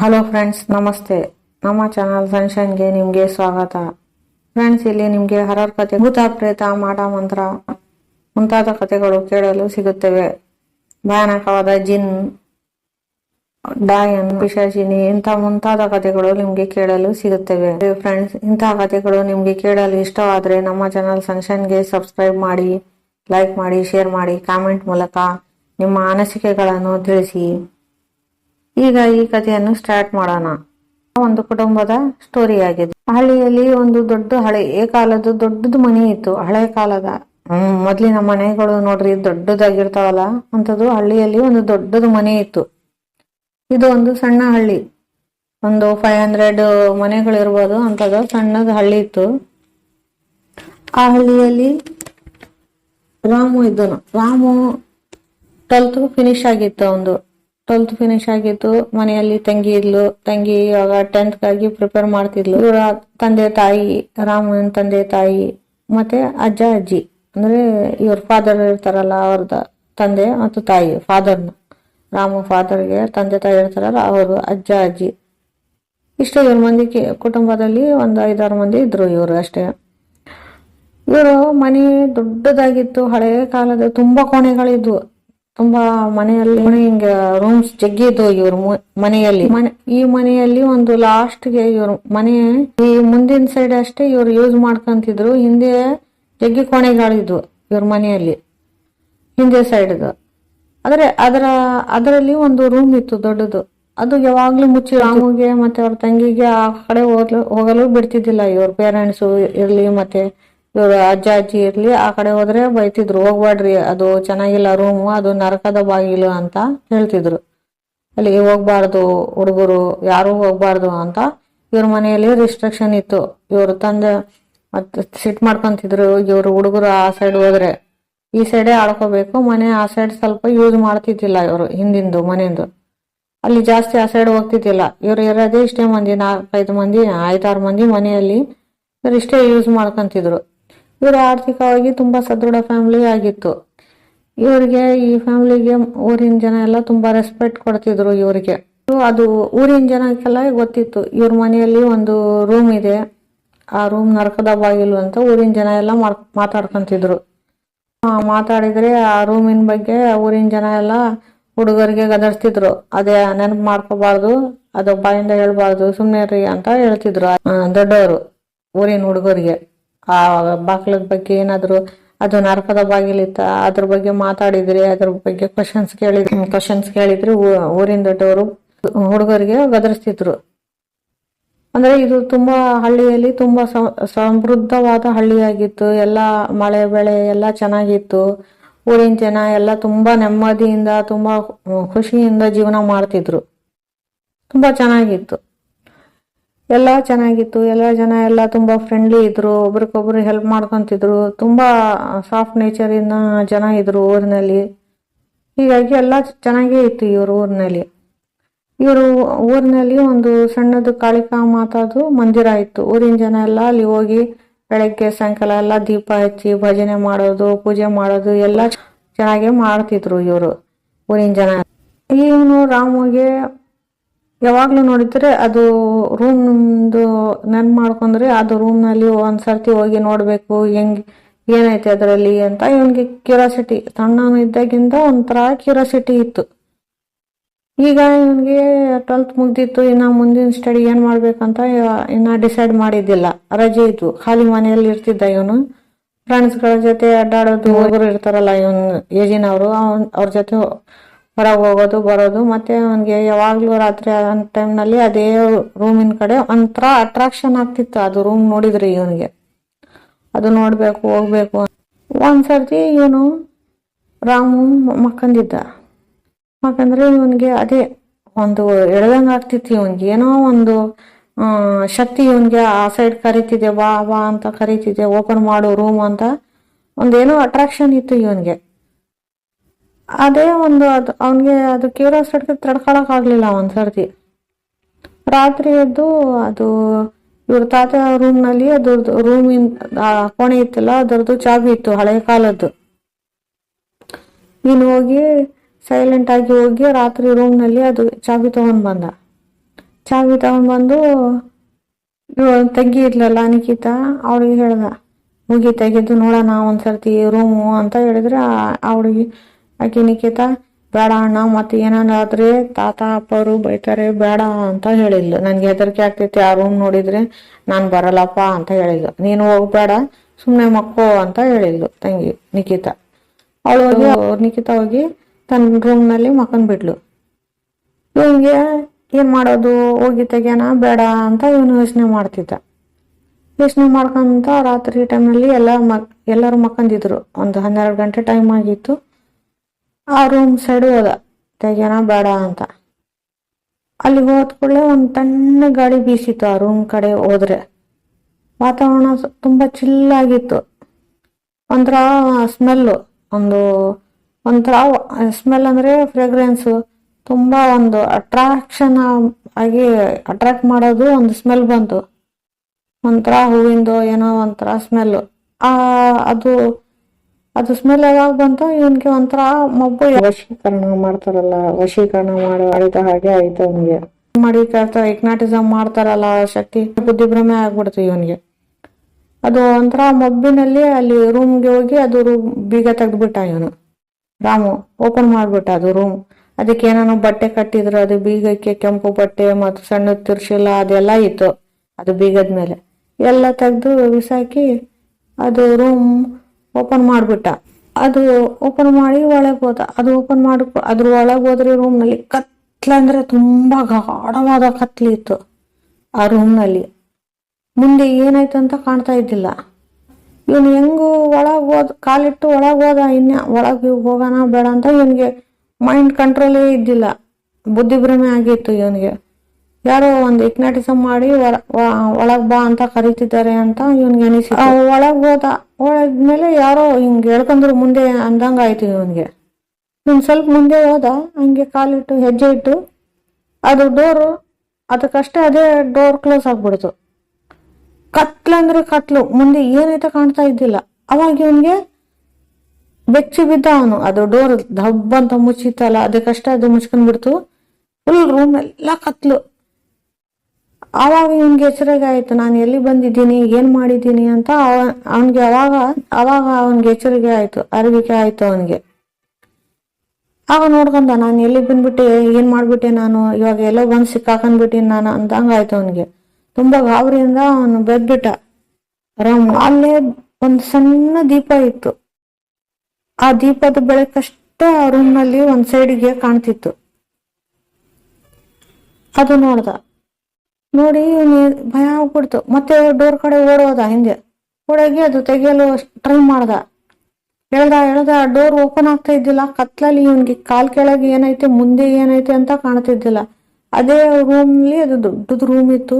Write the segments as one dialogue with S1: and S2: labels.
S1: Hello friends ನಮಸ್ತೆ. ನಮ್ಮ channel ಸನ್ಶೈನ್ಗೆ ನಿಮಗೆ ಸ್ವಾಗತ. ಫ್ರೆಂಡ್ಸ್ ಇಲ್ಲಿ ನಿಮಗೆ ಹರರ್ ಕತೆ, ಭೂತ ಪ್ರೇತ ಮಾಟ ಮಂತ್ರ ಮುಂತಾದ ಕಥೆಗಳು ಕೇಳಲು ಸಿಗುತ್ತವೆ. ಭಯಾನಕವಾದ ಜಿನ್, ಡಾಯನ್, ಪಿಶಾಚಿನಿ, ಇಂಥ ಮುಂತಾದ ಕಥೆಗಳು ನಿಮಗೆ ಕೇಳಲು ಸಿಗುತ್ತವೆ. ಫ್ರೆಂಡ್ಸ್ ಇಂತಹ ಕಥೆಗಳು ನಿಮಗೆ ಕೇಳಲು ಇಷ್ಟವಾದರೆ ನಮ್ಮ ಚಾನಲ್ ಸನ್ಶೈನ್ಗೆ ಸಬ್ಸ್ಕ್ರೈಬ್ ಮಾಡಿ ಲೈಕ್ ಮಾಡಿ ಶೇರ್ ಮಾಡಿ ಕಾಮೆಂಟ್ ಮೂಲಕ ನಿಮ್ಮ ಅನಿಸಿಕೆಗಳನ್ನು ತಿಳಿಸಿ. ಈಗ ಈ ಕಥೆಯನ್ನು ಸ್ಟಾರ್ಟ್ ಮಾಡೋಣ. ಒಂದು ಕುಟುಂಬದ ಸ್ಟೋರಿ ಆಗಿದೆ. ಹಳ್ಳಿಯಲ್ಲಿ ಒಂದು ದೊಡ್ಡ ಹಳೆ ಕಾಲದ ದೊಡ್ಡದು ಮನೆ ಇತ್ತು. ಹಳೆ ಕಾಲದ, ಹ್ಮ್, ಮೊದ್ಲಿನ ಮನೆಗಳು ನೋಡ್ರಿ, ದೊಡ್ಡದಾಗಿರ್ತಾವಲ್ಲ ಅಂತದ್ದು ಹಳ್ಳಿಯಲ್ಲಿ ಒಂದು ದೊಡ್ಡದು ಮನೆ ಇತ್ತು. ಇದು ಒಂದು ಸಣ್ಣ ಹಳ್ಳಿ. ಒಂದು ಫೈವ್ ಹಂಡ್ರೆಡ್ ಮನೆಗಳಿರ್ಬೋದು ಅಂತದ ಸಣ್ಣದ ಹಳ್ಳಿ ಇತ್ತು. ಆ ಹಳ್ಳಿಯಲ್ಲಿ ರಾಮು ಇದ್ದನು. ರಾಮು ಟ್ವೆಲ್ತ್ ಫಿನಿಶ್ ಆಗಿತ್ತು ಒಂದು. ಟ್ವೆಲ್ತ್ ಫಿನಿಶ್ ಆಗಿತ್ತು. ಮನೆಯಲ್ಲಿ ತಂಗಿ ಇದ್ಲು. ತಂಗಿ ಇವಾಗ ಟೆಂತ್ ಪ್ರಿಪೇರ್ ಮಾಡ್ತಿದ್ಲು. ಇವರ ತಂದೆ ತಾಯಿ, ರಾಮನ ತಂದೆ ತಾಯಿ, ಮತ್ತೆ ಅಜ್ಜ, ಅಜ್ಜಿ. ಅಂದ್ರೆ ಇವ್ರ ಫಾದರ್ ಇರ್ತಾರಲ್ಲ ಅವ್ರದ ತಂದೆ ಮತ್ತು ತಾಯಿ ಫಾದರ್ನ ರಾಮು ಫಾದರ್ಗೆ ತಂದೆ ತಾಯಿ ಇರ್ತಾರಲ್ಲ ಅವರು, ಅಜ್ಜ, ಅಜ್ಜಿ. ಇಷ್ಟೇ ಇವ್ರ ಮಂದಿ ಕುಟುಂಬದಲ್ಲಿ ಒಂದು ಐದಾರು ಮಂದಿ ಇದ್ರು ಇವರು ಅಷ್ಟೇ. ಇವರು ಮನೆ ದೊಡ್ಡದಾಗಿತ್ತು. ಹಳೆಯ ಕಾಲದ ತುಂಬಾ ಕೋಣೆಗಳಿದ್ವು. ತುಂಬಾ ಮನೆಯಲ್ಲಿ ಹಿಂಗ ರೂಮ್ಸ್ ಜಗ್ಗಿದ್ದು ಇವ್ರ ಮು- ಮನೆಯಲ್ಲಿ. ಮನೆ, ಈ ಮನೆಯಲ್ಲಿ ಒಂದು ಲಾಸ್ಟ್ಗೆ ಇವ್ರ ಮನೆ, ಈ ಮುಂದಿನ ಸೈಡ್ ಅಷ್ಟೇ ಇವ್ರು ಯೂಸ್ ಮಾಡ್ಕೊಂತಿದ್ರು. ಹಿಂದೆ ಜಗ್ಗಿ ಕೋಣೆಗಳಿದ್ವು ಇವ್ರ ಮನೆಯಲ್ಲಿ. ಹಿಂದೆ ಸೈಡ್ದು ಆದ್ರೆ ಅದರ, ಅದರಲ್ಲಿ ಒಂದು ರೂಮ್ ಇತ್ತು ದೊಡ್ಡದು. ಅದು ಯಾವಾಗ್ಲೂ ಮುಚ್ಚಿ ರಾಮುಗೆ ಮತ್ತೆ ಅವ್ರ ತಂಗಿಗೆ ಆ ಕಡೆ ಹೋಗ್ಲು ಹೋಗಲು ಬಿಡ್ತಿದ್ದಿಲ್ಲ ಇವ್ರ ಪೇರೆಂಟ್ಸ್ ಇರ್ಲಿ ಮತ್ತೆ ಇವ್ರ ಅಜ್ಜ, ಅಜ್ಜಿ ಇರ್ಲಿ, ಆ ಕಡೆ ಹೋದ್ರೆ ಬೈತಿದ್ರು. ಹೋಗ್ಬೇಡ್ರಿ ಅದು ಚೆನ್ನಾಗಿಲ್ಲ ರೂಮು ಅದು ನರಕದ ಬಾಗಿಲು ಅಂತ ಹೇಳ್ತಿದ್ರು. ಅಲ್ಲಿ ಹೋಗ್ಬಾರ್ದು, ಹುಡುಗರು, ಯಾರು ಹೋಗ್ಬಾರ್ದು ಅಂತ ಇವ್ರ ಮನೆಯಲ್ಲಿ ರಿಸ್ಟ್ರಿಕ್ಷನ್ ಇತ್ತು. ಇವ್ರ ತಂದೆ, ಮತ್ತೆ ಸಿಟ್ ಮಾಡ್ಕೊಂತಿದ್ರು. ಇವರು ಹುಡುಗರು ಆ ಸೈಡ್ ಹೋದ್ರೆ. ಈ ಸೈಡೇ ಆಡ್ಕೋಬೇಕು, ಮನೆ ಆ ಸೈಡ್ ಸ್ವಲ್ಪ ಯೂಸ್ ಮಾಡ್ತಿದ್ದಿಲ್ಲ ಇವರು ಹಿಂದಿಂದು ಮನೆಯಿಂದ ಅಲ್ಲಿ ಜಾಸ್ತಿ ಆ ಸೈಡ್ ಹೋಗ್ತಿದ್ದಿಲ್ಲ. ಇವ್ರು ಇರೋದೇ ಇಷ್ಟೇ ಮಂದಿ, ನಾಲ್ಕೈದು ಮಂದಿ, ಐದಾರು ಮಂದಿ ಮನೆಯಲ್ಲಿ ಇವ್ರು ಇಷ್ಟೇ ಯೂಸ್ ಮಾಡ್ಕೊಂತಿದ್ರು. ಇವರು ಆರ್ಥಿಕವಾಗಿ ತುಂಬಾ ಸದೃಢ ಫ್ಯಾಮಿಲಿ ಆಗಿತ್ತು. ಇವರಿಗೆ ಈ ಫ್ಯಾಮಿಲಿಗೆ ಊರಿನ ಜನ ಎಲ್ಲ ತುಂಬಾ ರೆಸ್ಪೆಕ್ಟ್ ಕೊಡ್ತಿದ್ರು ಇವರಿಗೆ. ಅದು ಊರಿನ ಜನಕ್ಕೆಲ್ಲ ಗೊತ್ತಿತ್ತು. ಇವ್ರ ಮನೆಯಲ್ಲಿ ಒಂದು ರೂಮ್ ಇದೆ. ಆ ರೂಮ್ ನರಕದ ಬಾಗಿಲು ಅಂತ ಊರಿನ ಜನ ಎಲ್ಲ ಮಾತಾಡ್ಕೊಂತಿದ್ರು. ಮಾತಾಡಿದ್ರೆ ಆ ರೂಮಿನ ಬಗ್ಗೆ ಊರಿನ ಜನ ಎಲ್ಲ ಹುಡುಗರಿಗೆ ಗದರ್ಸ್ತಿದ್ರು. ಅದೇ ನೆನಪು ಮಾಡ್ಕೋಬಾರ್ದು ಅದು ಬಾಯಿಂದ ಹೇಳ್ಬಾರ್ದು ಸುಮ್ಮನೆ ರೀ ಅಂತ ಹೇಳ್ತಿದ್ರು ದೊಡ್ಡವರು, ಊರಿನ ಹುಡುಗರಿಗೆ. ಆ ಬಾಗಿಲದ ಬಗ್ಗೆ ಏನಾದ್ರು ಅದು ನರಕದ ಬಾಗಿಲಿತ್ತ ಅದ್ರ ಬಗ್ಗೆ ಮಾತಾಡಿದ್ರಿ, ಅದ್ರ ಬಗ್ಗೆ ಕ್ವಶನ್ಸ್ ಕೇಳಿದ್ರಿ ಕ್ವಶನ್ಸ್ ಕೇಳಿದ್ರಿ ಊರಿಂದ ದೊಡ್ಡವರು, ಹುಡುಗರಿಗೆ ಗದರಿಸ್ತಿದ್ರು. ಅಂದ್ರೆ ಇದು ತುಂಬಾ ಹಳ್ಳಿಯಲ್ಲಿ ತುಂಬಾ ಸಮೃದ್ಧವಾದ ಹಳ್ಳಿಯಾಗಿತ್ತು, ಎಲ್ಲ ಮಳೆ ಬೆಳೆ ಎಲ್ಲ ಚೆನ್ನಾಗಿತ್ತು, ಊರಿನ ಜನ ಎಲ್ಲ ತುಂಬಾ ನೆಮ್ಮದಿಯಿಂದ, ತುಂಬಾ ಖುಷಿಯಿಂದ ಜೀವನ ಮಾಡ್ತಿದ್ರು. ತುಂಬಾ ಚೆನ್ನಾಗಿತ್ತು. ಎಲ್ಲ ಚೆನ್ನಾಗಿತ್ತು. ಎಲ್ಲ ಜನ ಎಲ್ಲ ತುಂಬ ಫ್ರೆಂಡ್ಲಿ ಇದ್ರು. ಒಬ್ರಿಗೊಬ್ರು ಹೆಲ್ಪ್ ಮಾಡ್ಕೊತಿದ್ರು. ತುಂಬ ಸಾಫ್ಟ್ ನೇಚರ್ ಇಂದ ಜನ ಇದ್ರು ಊರಿನಲ್ಲಿ. ಹೀಗಾಗಿ ಎಲ್ಲ ಚೆನ್ನಾಗೇ ಇತ್ತು ಇವರು ಊರಿನಲ್ಲಿ. ಇವರು ಊರಿನಲ್ಲಿ ಒಂದು ಸಣ್ಣದು ಕಾಳಿಕಾ ಮಾತಾದು ಮಂದಿರ ಇತ್ತು. ಊರಿನ ಜನ ಎಲ್ಲ ಅಲ್ಲಿ ಹೋಗಿ ಬೆಳಗ್ಗೆ, ಸಾಯಂಕಾಲ ಎಲ್ಲ ದೀಪ ಹಚ್ಚಿ ಭಜನೆ ಮಾಡೋದು, ಪೂಜೆ ಮಾಡೋದು ಎಲ್ಲ ಚೆನ್ನಾಗೇ ಮಾಡ್ತಿದ್ರು ಇವರು ಊರಿನ ಜನ. ಇವನು ರಾಮುಗೆ ಯಾವಾಗ್ಲೂ ನೋಡಿದ್ರೆ ಅದು ರೂಮ್ದು ನೆನ್ಪು ಮಾಡ್ಕೊಂಡ್ರೆ ಅದು ರೂಮ್ನಲ್ಲಿ ಒಂದ್ಸರ್ತಿ ಹೋಗಿ ನೋಡಬೇಕು ಹೆಂಗ್ ಏನೈತೆ ಅದರಲ್ಲಿ ಅಂತ. ಇವನ್ಗೆ ಕ್ಯೂರಿಯಾಸಿಟಿ ಸಣ್ಣವನು ಇದ್ದಾಗಿಂದ ಒಂಥರ ಕ್ಯೂರಿಯಾಸಿಟಿ ಇತ್ತು. ಈಗ ಇವನಿಗೆ ಟ್ವೆಲ್ತ್ ಮುಗ್ದಿತ್ತು ಇನ್ನ ಮುಂದಿನ ಸ್ಟಡಿ ಏನ್ ಮಾಡ್ಬೇಕಂತ ಇನ್ನು ಡಿಸೈಡ್ ಮಾಡಿದ್ದಿಲ್ಲ. ರಜೆ ಇತ್ತು ಖಾಲಿ ಮನೆಯಲ್ಲಿ ಇರ್ತಿದ್ದ ಇವನು. ಫ್ರೆಂಡ್ಸ್ಗಳ ಜೊತೆ ಅಡ್ಡಾಡೋದು ಹುಡುಗರು ಇರ್ತಾರಲ್ಲ ಇವನ್ ಏಜಿನವರು ಅವ್ರ ಜೊತೆ ಹೊರಗೆ ಹೋಗೋದು, ಬರೋದು, ಮತ್ತೆ ಅವನಿಗೆ ಯಾವಾಗಲೂ ರಾತ್ರಿ ಟೈಮ್ನಲ್ಲಿ ಅದೇ ರೂಮಿನ ಕಡೆ ಒಂಥರ ಅಟ್ರಾಕ್ಷನ್ ಆಗ್ತಿತ್ತು. ಅದು ರೂಮ್ ನೋಡಿದ್ರಿ ಇವನಿಗೆ. ಅದು ನೋಡ್ಬೇಕು, ಹೋಗ್ಬೇಕು ಒಂದ್ಸರ್ತಿ ಇವನು ರಾಮು ಮಕ್ಕಂದಿದ್ದ. ಮಕ್ಕಂದ್ರೆ ಇವನಿಗೆ ಅದೇ ಒಂದು ಎಳ್ದಂಗ ಆಗ್ತಿತ್ತು ಇವನ್ಗೆ. ಏನೋ ಒಂದು ಶಕ್ತಿ ಇವನಿಗೆ ಆ ಸೈಡ್ ಕರಿತಿದ್ದೆ, ಬಾ ಬಾ ಅಂತ ಕರಿತಿದ್ದೆ ಓಪನ್ ಮಾಡು ರೂಮ್ ಅಂತ. ಒಂದೇನೋ ಅಟ್ರಾಕ್ಷನ್ ಇತ್ತು ಇವನ್ಗೆ. ಅದೇ ಒಂದು ಅದು, ಅವನಿಗೆ ಅದು ಕ್ಯೂರಿಯಾಸಿಟಿ ತಡ್ಕೊಳಕ್ ಆಗ್ಲಿಲ್ಲ ಒಂದ್ಸರ್ತಿ. ರಾತ್ರಿ ಎದ್ದು ಅದು ಇವ್ರ ತಾತ ರೂಮ್ನಲ್ಲಿ ಅದ್ರದ್ದು ರೂಮಿನ ಕೋಣೆ ಇತ್ತಲ್ಲ, ಅದರದ್ದು ಚಾಬಿ ಇತ್ತು ಹಳೆ ಕಾಲದ್ದು. ನೀನು ಹೋಗಿ ಸೈಲೆಂಟ್ ಆಗಿ ಹೋಗಿ ರಾತ್ರಿ ರೂಮ್ನಲ್ಲಿ ಅದು ಚಾಬಿ ತಗೊಂಡ್ ಬಂದ. ಚಾವಿ ತಗೊಂಡ್ಬಂದು ಇವಳು ತೆಗಿ ಇದ್ಲಲ್ಲ ಅವಳಿಗೆ ಹೇಳ್ದ ಹೋಗಿ ತೆಗೆದು ನೋಡೋಣ ಒಂದ್ಸರ್ತಿ ರೂಮು ಅಂತ ಹೇಳಿದ್ರೆ ಅವಳಿಗೆ ಆಕೆ ನಿಖಿತ, ಬೇಡ ಅಣ್ಣ, ಮತ್ತೆ ಏನಾದ್ರೆ ತಾತ, ಅಪ್ಪರು ಬೈತಾರೆ, ಬೇಡ ಅಂತ ಹೇಳಿದ್ಲು. ನನ್ಗೆ ಹೆದರಿಕೆ ಆಗ್ತೈತಿ, ಆ ರೂಮ್ ನೋಡಿದ್ರೆ ನಾನ್ ಬರಲ್ಲಪ್ಪ ಅಂತ ಹೇಳಿದ್ಲು. ನೀನು ಹೋಗ್ಬೇಡ, ಸುಮ್ನೆ ಮಕ್ಕೋ ಅಂತ ಹೇಳಿದ್ಲು ತಂಗಿ ನಿಖಿತಾ. ಅವಳು ಹೋಗಿ, ನಿಖಿತಾ ಹೋಗಿ ತನ್ನ ರೂಮ್ನಲ್ಲಿ ಬಿಡ್ಲು ಇವನಿಗೆ ಏನ್ ಮಾಡೋದು? ಹೋಗಿ ತೆಗ್ಯಾನ? ಬೇಡ ಅಂತ ಇವನು ಯೋಚನೆ ಮಾಡ್ತಿದ್ದ. ಯೋಚನೆ ಮಾಡ್ಕೊಂತ ರಾತ್ರಿ ಟೈಮ್ನಲ್ಲಿ ಎಲ್ಲ ಮಕ್ ಎಲ್ಲರೂ ಮಕ್ಕಂದಿದ್ರು. ಒಂದು ಹನ್ನೆರಡು ಗಂಟೆ ಟೈಮ್ ಆಗಿತ್ತು. ಆ ರೂಮ್ ಸೈಡ್ ಹೋದ. ತೆಗ್ಯಾನ ಬೇಡ ಅಂತ. ಅಲ್ಲಿಗೆ ಹೋದ ಕೂಡಲೇ ಒಂದು ತಣ್ಣ ಗಾಳಿ ಬೀಸಿತ್ತು ಆ ರೂಮ್ ಕಡೆ ಹೋದ್ರೆ. ವಾತಾವರಣ ತುಂಬ ಚಿಲ್ಲಾಗಿತ್ತು ಒಂಥರ ಸ್ಮೆಲ್ಲು ಒಂದು ಒಂಥರ ಸ್ಮೆಲ್ ಅಂದರೆ ಫ್ರೇಗ್ರೆನ್ಸು ತುಂಬ ಒಂದು ಅಟ್ರಾಕ್ಷನ್ ಆಗಿ ಅಟ್ರಾಕ್ಟ್ ಮಾಡೋದು ಒಂದು ಸ್ಮೆಲ್ ಬಂತು. ಒಂಥರ ಹೂವಿಂದು ಏನೋ ಒಂಥರ ಸ್ಮೆಲ್ ಆ, ಅದು ಅದು ಸ್ಮೆಲ್ ಯಾವಾಗ ಬಂತು ಇವನ್ಗೆ ಒಂಥರ ಮಬ್ಬು ವಶೀಕರಣ ಮಾಡ್ತಾರಲ್ಲ, ವಶೀಕರಣ ಮಾಡಿ ಮಾಡಿದ ಹಾಗೆ ಆಯ್ತು ಅವನಿಗೆ. ಮಾಡಿ ಕೇಳ್ತಾ ಇಗ್ನಾಟಿಸಮ್ ಮಾಡ್ತಾರಲ್ಲ, ಶಕ್ತಿ, ಬುದ್ಧಿಭ್ರಮೆ ಆಗ್ಬಿಡ್ತು ಇವನ್ಗೆ. ಅದು ಒಂಥರ ಮಬ್ಬಿನಲ್ಲಿ ಅಲ್ಲಿ ರೂಮ್ಗೆ ಹೋಗಿ ಅದು ರೂಮ್ ಬೀಗ ತೆಗ್ದ್ಬಿಟ್ಟ ಇವನು. ರಾಮು ಓಪನ್ ಮಾಡ್ಬಿಟ್ಟ ಅದು ರೂಮ್ ಅದಕ್ಕೆ ಏನಾನು ಬಟ್ಟೆ ಕಟ್ಟಿದ್ರು, ಅದು ಬೀಗಕ್ಕೆ ಕೆಂಪು ಬಟ್ಟೆ ಮತ್ತು ಸಣ್ಣ ತಿರ್ಶಿಲ ಅದೆಲ್ಲ ಇತ್ತು. ಅದು ಬೀಗದ ಮೇಲೆ ಎಲ್ಲ ತೆಗ್ದು ಬಿಸಾಕಿ ಅದು ರೂಮ್ ಓಪನ್ ಮಾಡಿಬಿಟ್ಟ. ಅದು ಓಪನ್ ಮಾಡಿ ಒಳಗೆ ಹೋದ. ಅದು ಓಪನ್ ಮಾಡಿ, ಅದ್ರ ಒಳಗೆ ಹೋದ್ರೆ ರೂಮ್ನಲ್ಲಿ ಕತ್ಲಂದ್ರೆ ತುಂಬಾ ಗಾಢವಾದ ಕತ್ಲಿ ಇತ್ತು ಆ ರೂಮ್ನಲ್ಲಿ ಮುಂದೆ ಏನಾಯ್ತು ಅಂತ ಕಾಣ್ತಾ ಇದ್ದಿಲ್ಲ. ಇವನು ಹೆಂಗು ಒಳಗೆ ಹೋದ, ಕಾಲಿಟ್ಟು ಒಳಗೆ ಹೋದ ಇನ್ನ. ಒಳಗೆ ಹೋಗೋಣ ಬೇಡ ಅಂತ ಇವನಿಗೆ ಮೈಂಡ್ ಕಂಟ್ರೋಲೇ ಇದ್ದಿಲ್ಲ. ಬುದ್ಧಿಭ್ರಮೆ ಆಗಿತ್ತು ಇವನಿಗೆ. ಯಾರೋ ಒಂದು ಇಕ್ನಾಟಿಸಮ್ ಮಾಡಿ ಒಳಗ್ ಬಾ ಅಂತ ಕರೀತಿದ್ದಾರೆ ಅಂತ ಇವನ್ಗೆ ಅನಿಸಿ ಒಳಗ್ ಹೋದ ಒಳಗ್ಮೇಲೆ ಯಾರೋ ಹಿಂಗ್ ಹೇಳ್ಕೊಂಡ್ರು ಮುಂದೆ ಅಂದಂಗ ಆಯ್ತು ಇವನ್ಗೆ. ಇವ್ನ್ ಸ್ವಲ್ಪ ಮುಂದೆ ಹೋದ, ಹಂಗೆ ಕಾಲಿಟ್ಟು ಹೆಜ್ಜೆ ಇಟ್ಟು ಅದು ಡೋರು ಅದಕ್ಕಷ್ಟೇ ಅದೇ ಡೋರ್ ಕ್ಲೋಸ್ ಆಗ್ಬಿಡ್ತು. ಕತ್ಲಂದ್ರೆ ಕತ್ಲು, ಮುಂದೆ ಏನೈತೆ ಕಾಣ್ತಾ ಇದ್ದಿಲ್ಲ. ಅವಾಗ ಇವನ್ಗೆ ಬೆಚ್ಚಿ ಬಿದ್ದ ಅವನು. ಅದು ಡೋರ್ ದಬ್ಬ ಅಂತ ಮುಚ್ಚಿತ್ತಲ್ಲ, ಅದಕ್ಕಷ್ಟೇ ಅದು ಮುಚ್ಕೊಂಡ್ಬಿಡ್ತು. ಫುಲ್ ರೂಮ್ ಎಲ್ಲ ಕತ್ಲು. ಆವಾಗ ಇವನ್ಗೆ ಎಚ್ಚರಿಕೆ ಆಯ್ತು ನಾನು ಎಲ್ಲಿ ಬಂದಿದ್ದೀನಿ, ಏನ್ ಮಾಡಿದ್ದೀನಿ ಅಂತ ಅವ- ಅವನ್ಗೆ ಅವಾಗ ಅವಾಗ ಅವನ್ಗೆ ಎಚ್ಚರಿಕೆ ಆಯ್ತು, ಅರಿವಿಕೆ ಆಯ್ತು ಅವನ್ಗೆ. ಆಗ ನೋಡ್ಕೊಂಡ, ನಾನು ಎಲ್ಲಿ ಬಂದ್ಬಿಟ್ಟೆ, ಏನ್ ಮಾಡ್ಬಿಟ್ಟೆ ನಾನು? ಇವಾಗ ಎಲ್ಲೋ ಬಂದು ಸಿಕ್ಕಾಕೊಂಡ್ಬಿಟ್ಟಿನಿ ನಾನು ಅಂದಂಗ ಆಯ್ತು ಅವನ್ಗೆ. ತುಂಬಾ ಗಾಬರಿಯಿಂದ ಅವನು ಬೆದ್ಬಿಟ್ಟ ರಾಮ್, ಅಲ್ಲೇ ಒಂದು ಸಣ್ಣ ದೀಪ ಇತ್ತು. ಆ ದೀಪದ ಬೆಳಕಷ್ಟೇ ಆ ರೂಮ್ನಲ್ಲಿ ಒಂದ್ ಸೈಡ್ಗೆ ಕಾಣ್ತಿತ್ತು. ಅದು ನೋಡ್ದ. ನೋಡಿ ಭಯ ಆಗ್ಬಿಡ್ತು. ಮತ್ತೆ ಡೋರ್ ಕಡೆ ಓಡೋದ ಹಿಂದೆ. ಓಡೋಗಿ ಅದು ತೆಗೆಯಲು ಟ್ರೈ ಮಾಡ್ದ. ಹೇಳ್ದ ಹೇಳ್ದ ಡೋರ್ ಓಪನ್ ಆಗ್ತಾ ಇದ್ದಿಲ್ಲ. ಕತ್ಲಲ್ಲಿ ಇವನ್ಗೆ ಕಾಲ್ ಕೆಳಗೆ ಏನೈತೆ, ಮುಂದೆ ಏನೈತೆ ಅಂತ ಕಾಣ್ತಿದ್ದಿಲ್ಲ. ಅದೇ ರೂಮ್ಲಿ ಅದು ದೊಡ್ಡದು ರೂಮ್ ಇತ್ತು.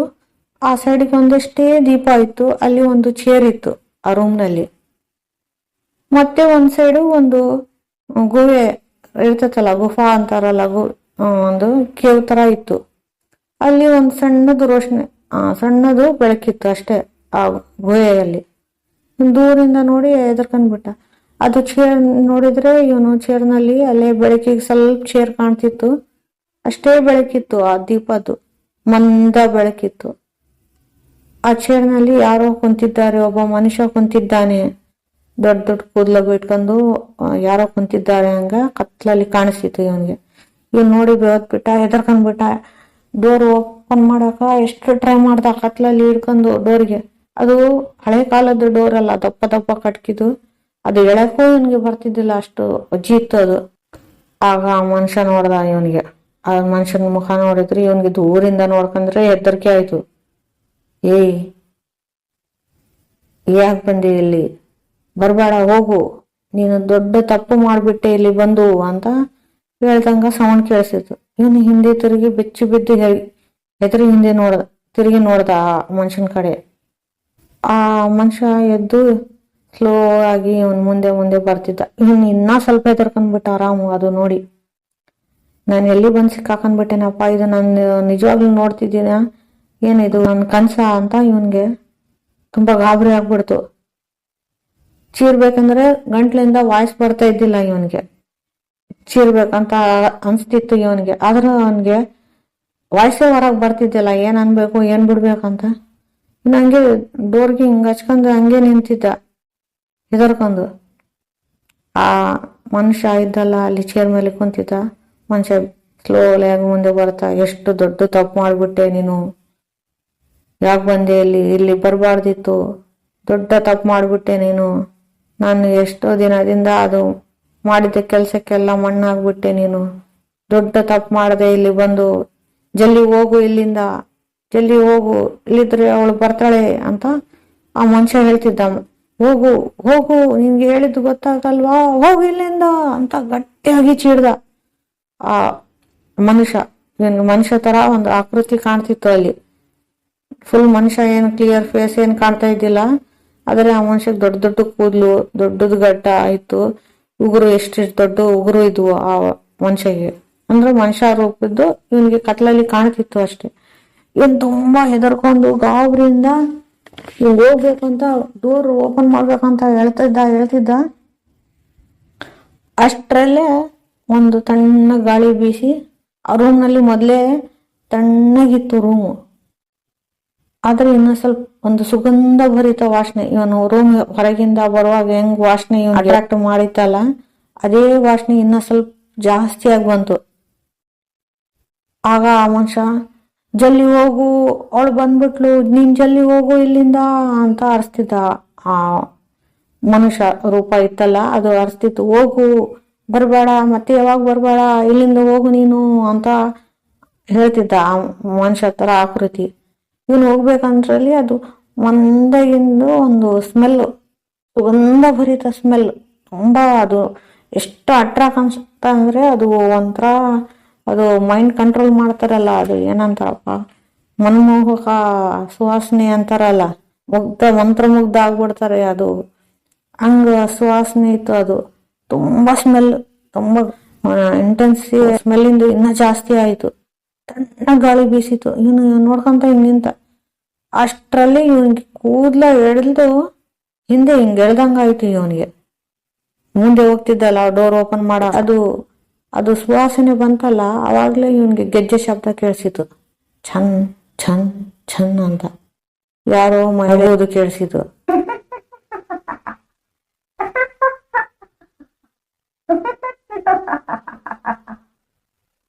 S1: ಆ ಸೈಡಿಗೆ ಒಂದಷ್ಟೇ ದೀಪ ಇತ್ತು. ಅಲ್ಲಿ ಒಂದು ಚೇರ್ ಇತ್ತು ಆ ರೂಮ್ನಲ್ಲಿ ಮತ್ತೆ ಒಂದ್ ಸೈಡು ಒಂದು ಗುಹೆ ಇರ್ತೈತಲ್ಲ, ಗುಫಾ ಅಂತಾರಲ್ಲ, ಗು ಒಂದು ಕೇವ್ ತರ ಇತ್ತು. ಅಲ್ಲಿ ಒಂದು ಸಣ್ಣದು ಆ, ಸಣ್ಣದು ಬೆಳಕಿತ್ತು ಅಷ್ಟೇ ಆ ಗುಹೆಯಲ್ಲಿ ದೂರಿಂದ ನೋಡಿ ಎದ್ರಕೊಂಡ್ಬಿಟ್ಟ ಅದು ಚೇರ್ ನೋಡಿದ್ರೆ ಇವನು ಚೇರ್ನಲ್ಲಿ ಅಲ್ಲೇ ಬೆಳಕಿಗೆ ಸ್ವಲ್ಪ ಚೇರ್ ಕಾಣ್ತಿತ್ತು. ಅಷ್ಟೇ ಬೆಳಕಿತ್ತು ಆ ದೀಪದ್ದು ಮಂದ ಬೆಳಕಿತ್ತು. ಆ ಚೇರ್ನಲ್ಲಿ ಯಾರೋ ಕುಂತಿದ್ದಾರೆ ಒಬ್ಬ ಮನುಷ್ಯ ಕುಂತಿದ್ದಾನೆ. ದೊಡ್ಡ ದೊಡ್ಡ ಕೂದಲು ಇಟ್ಕೊಂಡು ಯಾರೋ ಕುಂತಿದ್ದಾರೆ ಹಂಗ ಕತ್ಲಲ್ಲಿ ಕಾಣಿಸ್ತಿತ್ತು ಇವನಿಗೆ. ಇವ್ ನೋಡಿ ಬೆಳದ್ಬಿಟ್ಟ ಹೆದರ್ಕೊಂಡ್ಬಿಟ್ಟ ಡೋರ್ ಓಪನ್ ಮಾಡಾಕ ಎಷ್ಟು ಟ್ರೈ ಮಾಡ್ದ ಕತ್ಲಲ್ಲಿ ಹಿಡ್ಕೊಂಡು ಡೋರ್ಗೆ. ಅದು ಹಳೆ ಕಾಲದ ಡೋರ್ ಅಲ್ಲ ದಪ್ಪ ದಪ್ಪ ಕಟ್ಕಿದ್ದು. ಅದು ಎಳಕೋ ಇವನ್ಗೆ ಬರ್ತಿದ್ದಿಲ್ಲ, ಅಷ್ಟು ಅಜ್ಜಿ ಇತ್ತು ಅದು. ಆಗ ಆ ಮನುಷ್ಯ ನೋಡ್ದ ಇವನಿಗೆ. ಆ ಮನುಷ್ಯನ ಮುಖ ನೋಡಿದ್ರೆ ಇವನ್ಗೆ ದೂರಿಂದ ನೋಡ್ಕೊಂಡ್ರೆ ಹೆದರಿಕೆ ಆಯ್ತು. ಏಯ್, ಯಾಕೆ ಬಂದಿ ಇಲ್ಲಿ? ಬರಬೇಡ, ಹೋಗು. ನೀನು ದೊಡ್ಡ ತಪ್ಪು ಮಾಡಿಬಿಟ್ಟೆ ಇಲ್ಲಿ ಬಂದು ಅಂತ ಹೇಳ್ದಂಗ ಸೌಂಡ್ ಕೇಳಿಸಿತು ಇವನು ಹಿಂದೆ ತಿರುಗಿ ಬೆಚ್ಚಿ ಬಿದ್ದು ಹೇಳಿ ಹೆದರಿ ಹಿಂದೆ ನೋಡ್ದ ತಿರುಗಿ ನೋಡ್ದ ಆ ಮನುಷ್ಯನ ಕಡೆ. ಆ ಮನುಷ್ಯ ಎದ್ದು ಸ್ಲೋ ಆಗಿ ಇವನ್ ಮುಂದೆ ಮುಂದೆ ಬರ್ತಿದ್ದ. ಇವನ್ ಇನ್ನೂ ಸ್ವಲ್ಪ ಹೆದರ್ಕೊಂಡ್ಬಿಟ್ಟ ಆರಾಮು ಅದು ನೋಡಿ. ನಾನು ಎಲ್ಲಿ ಬಂದು ಸಿಕ್ಕಾಕೊಂಡ್ಬಿಟ್ಟೆನಪ್ಪ, ಇದು ನಾನು ನಿಜವಾಗ್ಲೂ ನೋಡ್ತಿದ್ದೀನ? ಏನಿದು ನನ್ನ ಕನಸ ಅಂತ ಇವನ್ಗೆ ತುಂಬಾ ಗಾಬರಿ ಆಗ್ಬಿಡ್ತು. ಚೀರ್ಬೇಕಂದ್ರೆ ಗಂಟ್ಲಿಂದ ವಾಯ್ಸ್ ಬರ್ತಾ ಇದ್ದಿಲ್ಲ ಇವನ್ಗೆ. ಚೀರ್ಬೇಕಂತ ಅನ್ಸ್ತಿತ್ತು ಇವನ್ಗೆ. ಆದ್ರೆ ಅವನ್ಗೆ ವಾಯ್ಸೇ ಹೊರಗೆ ಬರ್ತಿದ್ದಿಲ್ಲ ಏನ್ ಅನ್ಬೇಕು, ಏನ್ ಬಿಡ್ಬೇಕಂತ ಇನ್ನು ಹಂಗೆ ಡೋರ್ಗೆ ಹಿಂಗ ಹಚ್ಕೊಂಡು ಹಂಗೆ ನಿಂತಿದ್ದ. ಹೆದರ್ಕೊಂಡು. ಆ ಮನುಷ್ಯ ಇದ್ದಲ್ಲ, ಅಲ್ಲಿ ಚೇರ್ ಮೇಲೆ ಕುಂತಿದ್ದ. ಮನುಷ್ಯ ಸ್ಲೋಲಿ ಆಗಿ ಮುಂದೆ ಬರ್ತಾ, ಎಷ್ಟು ದೊಡ್ಡ ತಪ್ಪು ಮಾಡಿಬಿಟ್ಟೆ ನೀನು. ಯಾಕೆ ಬಂದೆ ಇಲ್ಲಿ? ಇಲ್ಲಿ ಬರಬಾರ್ದಿತ್ತು. ದೊಡ್ಡ ತಪ್ಪು ಮಾಡಿಬಿಟ್ಟೆ ನೀನು. ನಾನು ಎಷ್ಟೋ ದಿನದಿಂದ ಅದು ಮಾಡಿದ ಕೆಲಸಕ್ಕೆಲ್ಲ ಮಣ್ಣಾಗ್ಬಿಟ್ಟೆ ನೀನು. ದೊಡ್ಡ ತಪ್ಪು ಮಾಡದೆ ಇಲ್ಲಿ ಬಂದು ಜಲ್ದಿ ಹೋಗು ಇಲ್ಲಿಂದ ಜಲ್ದಿ ಹೋಗು, ಇಲ್ಲಿದ್ರೆ ಅವಳು ಬರ್ತಾಳೆ ಅಂತ ಆ ಮನುಷ್ಯ ಹೇಳ್ತಿದ್ದ. ಹೋಗು ಹೋಗು, ನಿನ್ಗೆ ಹೇಳಿದ್ದು ಗೊತ್ತಾಗಲ್ವಾ? ಹೋಗು ಇಲ್ಲಿಂದ ಅಂತ ಗಟ್ಟಿಯಾಗಿ ಚೀಡ್ದ ಆ ಮನುಷ್ಯ. ಮನುಷ್ಯ ತರ ಒಂದು ಆಕೃತಿ ಕಾಣ್ತಿತ್ತು ಅಲ್ಲಿ. ಫುಲ್ ಮನುಷ್ಯ ಏನು ಕ್ಲಿಯರ್ ಫೇಸ್ ಏನು ಕಾಣ್ತಾ ಇದ್ದಿಲ್ಲ. ಆದರೆ ಆ ಮನುಷ್ಯ ದೊಡ್ಡ ದೊಡ್ಡ ಕೂದಲು, ದೊಡ್ಡದು ಗಡ್ಡ ಆಯ್ತು ಉಗುರು ಎಷ್ಟು ದೊಡ್ಡ ಉಗುರು ಇದು ಆ ಮನುಷ್ಯಗೆ. ಅಂದ್ರೆ ಮನುಷ್ಯ ರೂಪದ್ದು ಇವನಿಗೆ ಕತ್ಲಲ್ಲಿ ಕಾಣ್ತಿತ್ತು ಅಷ್ಟೇ. ಇವನ್ ತುಂಬಾ ಹೆದರ್ಕೊಂಡು ಗಾಬ್ರಿಯಿಂದ ಇವ್ ಹೋಗ್ಬೇಕಂತ ಡೋರ್ ಓಪನ್ ಮಾಡ್ಬೇಕಂತ ಹೇಳ್ತಿದ್ದ ಹೇಳ್ತಿದ್ದ. ಅಷ್ಟರಲ್ಲೇ ಒಂದು ತಣ್ಣ ಗಾಳಿ ಬೀಸಿ ಆ ರೂಮ್ನಲ್ಲಿ ಮೊದಲೇ ತಣ್ಣಗಿತ್ತು ರೂಮು ಆದ್ರೆ ಇನ್ನ ಸ್ವಲ್ಪ ಒಂದು ಸುಗಂಧ ಭರಿತ ವಾಸನೆ ಇವನು ರೂಮ್ ಹೊರಗಿಂದ ಬರುವಾಗ ಹೆಂಗ್ ವಾಸನೆ ಅಟ್ರಾಕ್ಟ್ ಮಾಡಿತ್ತಲ್ಲ ಅದೇ ವಾಸನೆ ಇನ್ನ ಸ್ವಲ್ಪ ಜಾಸ್ತಿ ಆಗಿ ಬಂತು. ಆಗ ಆ ಮನುಷ್ಯ ಜಲ್ಲಿ ಹೋಗು ಅವಳು ಬಂದ್ಬಿಟ್ಲು ನೀನ್ ಜಲ್ಲಿ ಹೋಗು ಇಲ್ಲಿಂದ ಅಂತ ಅರಿಸ್ತಿದ್ದ ಆ ಮನುಷ್ಯ ರೂಪ ಇತ್ತಲ್ಲ ಅದು ಅರ್ಸ್ತಿತ್ತು. ಹೋಗು ಬರಬೇಡ ಮತ್ತೆ ಯಾವಾಗ ಬರಬೇಡ ಇಲ್ಲಿಂದ ಹೋಗು ನೀನು ಅಂತ ಹೇಳ್ತಿದ್ದ ಆ ಮನುಷ್ಯ ತರ ಆಕೃತಿ ಇವನು ಹೋಗ್ಬೇಕಂದ್ರಲ್ಲಿ ಅದು ಒಂದಾಗಿಂದು ಒಂದು ಸ್ಮೆಲ್ ಸುಗಂಧ ಭರಿತ ಸ್ಮೆಲ್ ತುಂಬಾ ಅದು ಎಷ್ಟು ಅಟ್ರಾಕ್ ಅನ್ಸುತ್ತ ಅಂದರೆ ಅದು ಒಂಥರ ಅದು ಮೈಂಡ್ ಕಂಟ್ರೋಲ್ ಮಾಡ್ತಾರಲ್ಲ, ಅದು ಏನಂತಾರಪ್ಪ? ಮನಮೋಹಕ ಸುವಾಸನೆ ಅಂತಾರಲ್ಲ, ಮುಗ್ಧ ಮಂತ್ರ ಮುಗ್ಧ ಆಗ್ಬಿಡ್ತಾರೆ ಅದು. ಹಂಗ ಸುವಾಸನೆ ಇತ್ತು ಅದು. ತುಂಬಾ ಸ್ಮೆಲ್ ತುಂಬಾ ಇಂಟೆನ್ಸಿ ಸ್ಮೆಲ್ಲಿಂದು ಇನ್ನ ಜಾಸ್ತಿ ಆಯಿತು. ತಣ್ಣ ಗಾಳಿ ಬೀಸಿತು ಇವನು ನೋಡ್ಕೊಂತ ಹಿಂಗ್ ಅಷ್ಟ್ರಲ್ಲಿ ಇವನಿಗೆ ಕೂದ್ಲ ಎಳ್ದು ಹಿಂದೆ ಹಿಂಗೆ ಎಳ್ದಂಗಾಯ್ತು ಇವನಿಗೆ. ಮುಂದೆ ಹೋಗ್ತಿದ್ದಲ್ಲ ಡೋರ್ ಓಪನ್ ಮಾಡ, ಅದು ಅದು ಸುವಾಸನೆ ಬಂತಲ್ಲ, ಅವಾಗಲೇ ಇವನಿಗೆ ಗೆಜ್ಜೆ ಶಬ್ದ ಕೇಳಿಸಿತು. ಛನ್ ಛನ್ ಛನ್ ಅಂತ. ಯಾರೋ ಮಹಿಳೆಯೋದು ಕೇಳಿಸಿತು.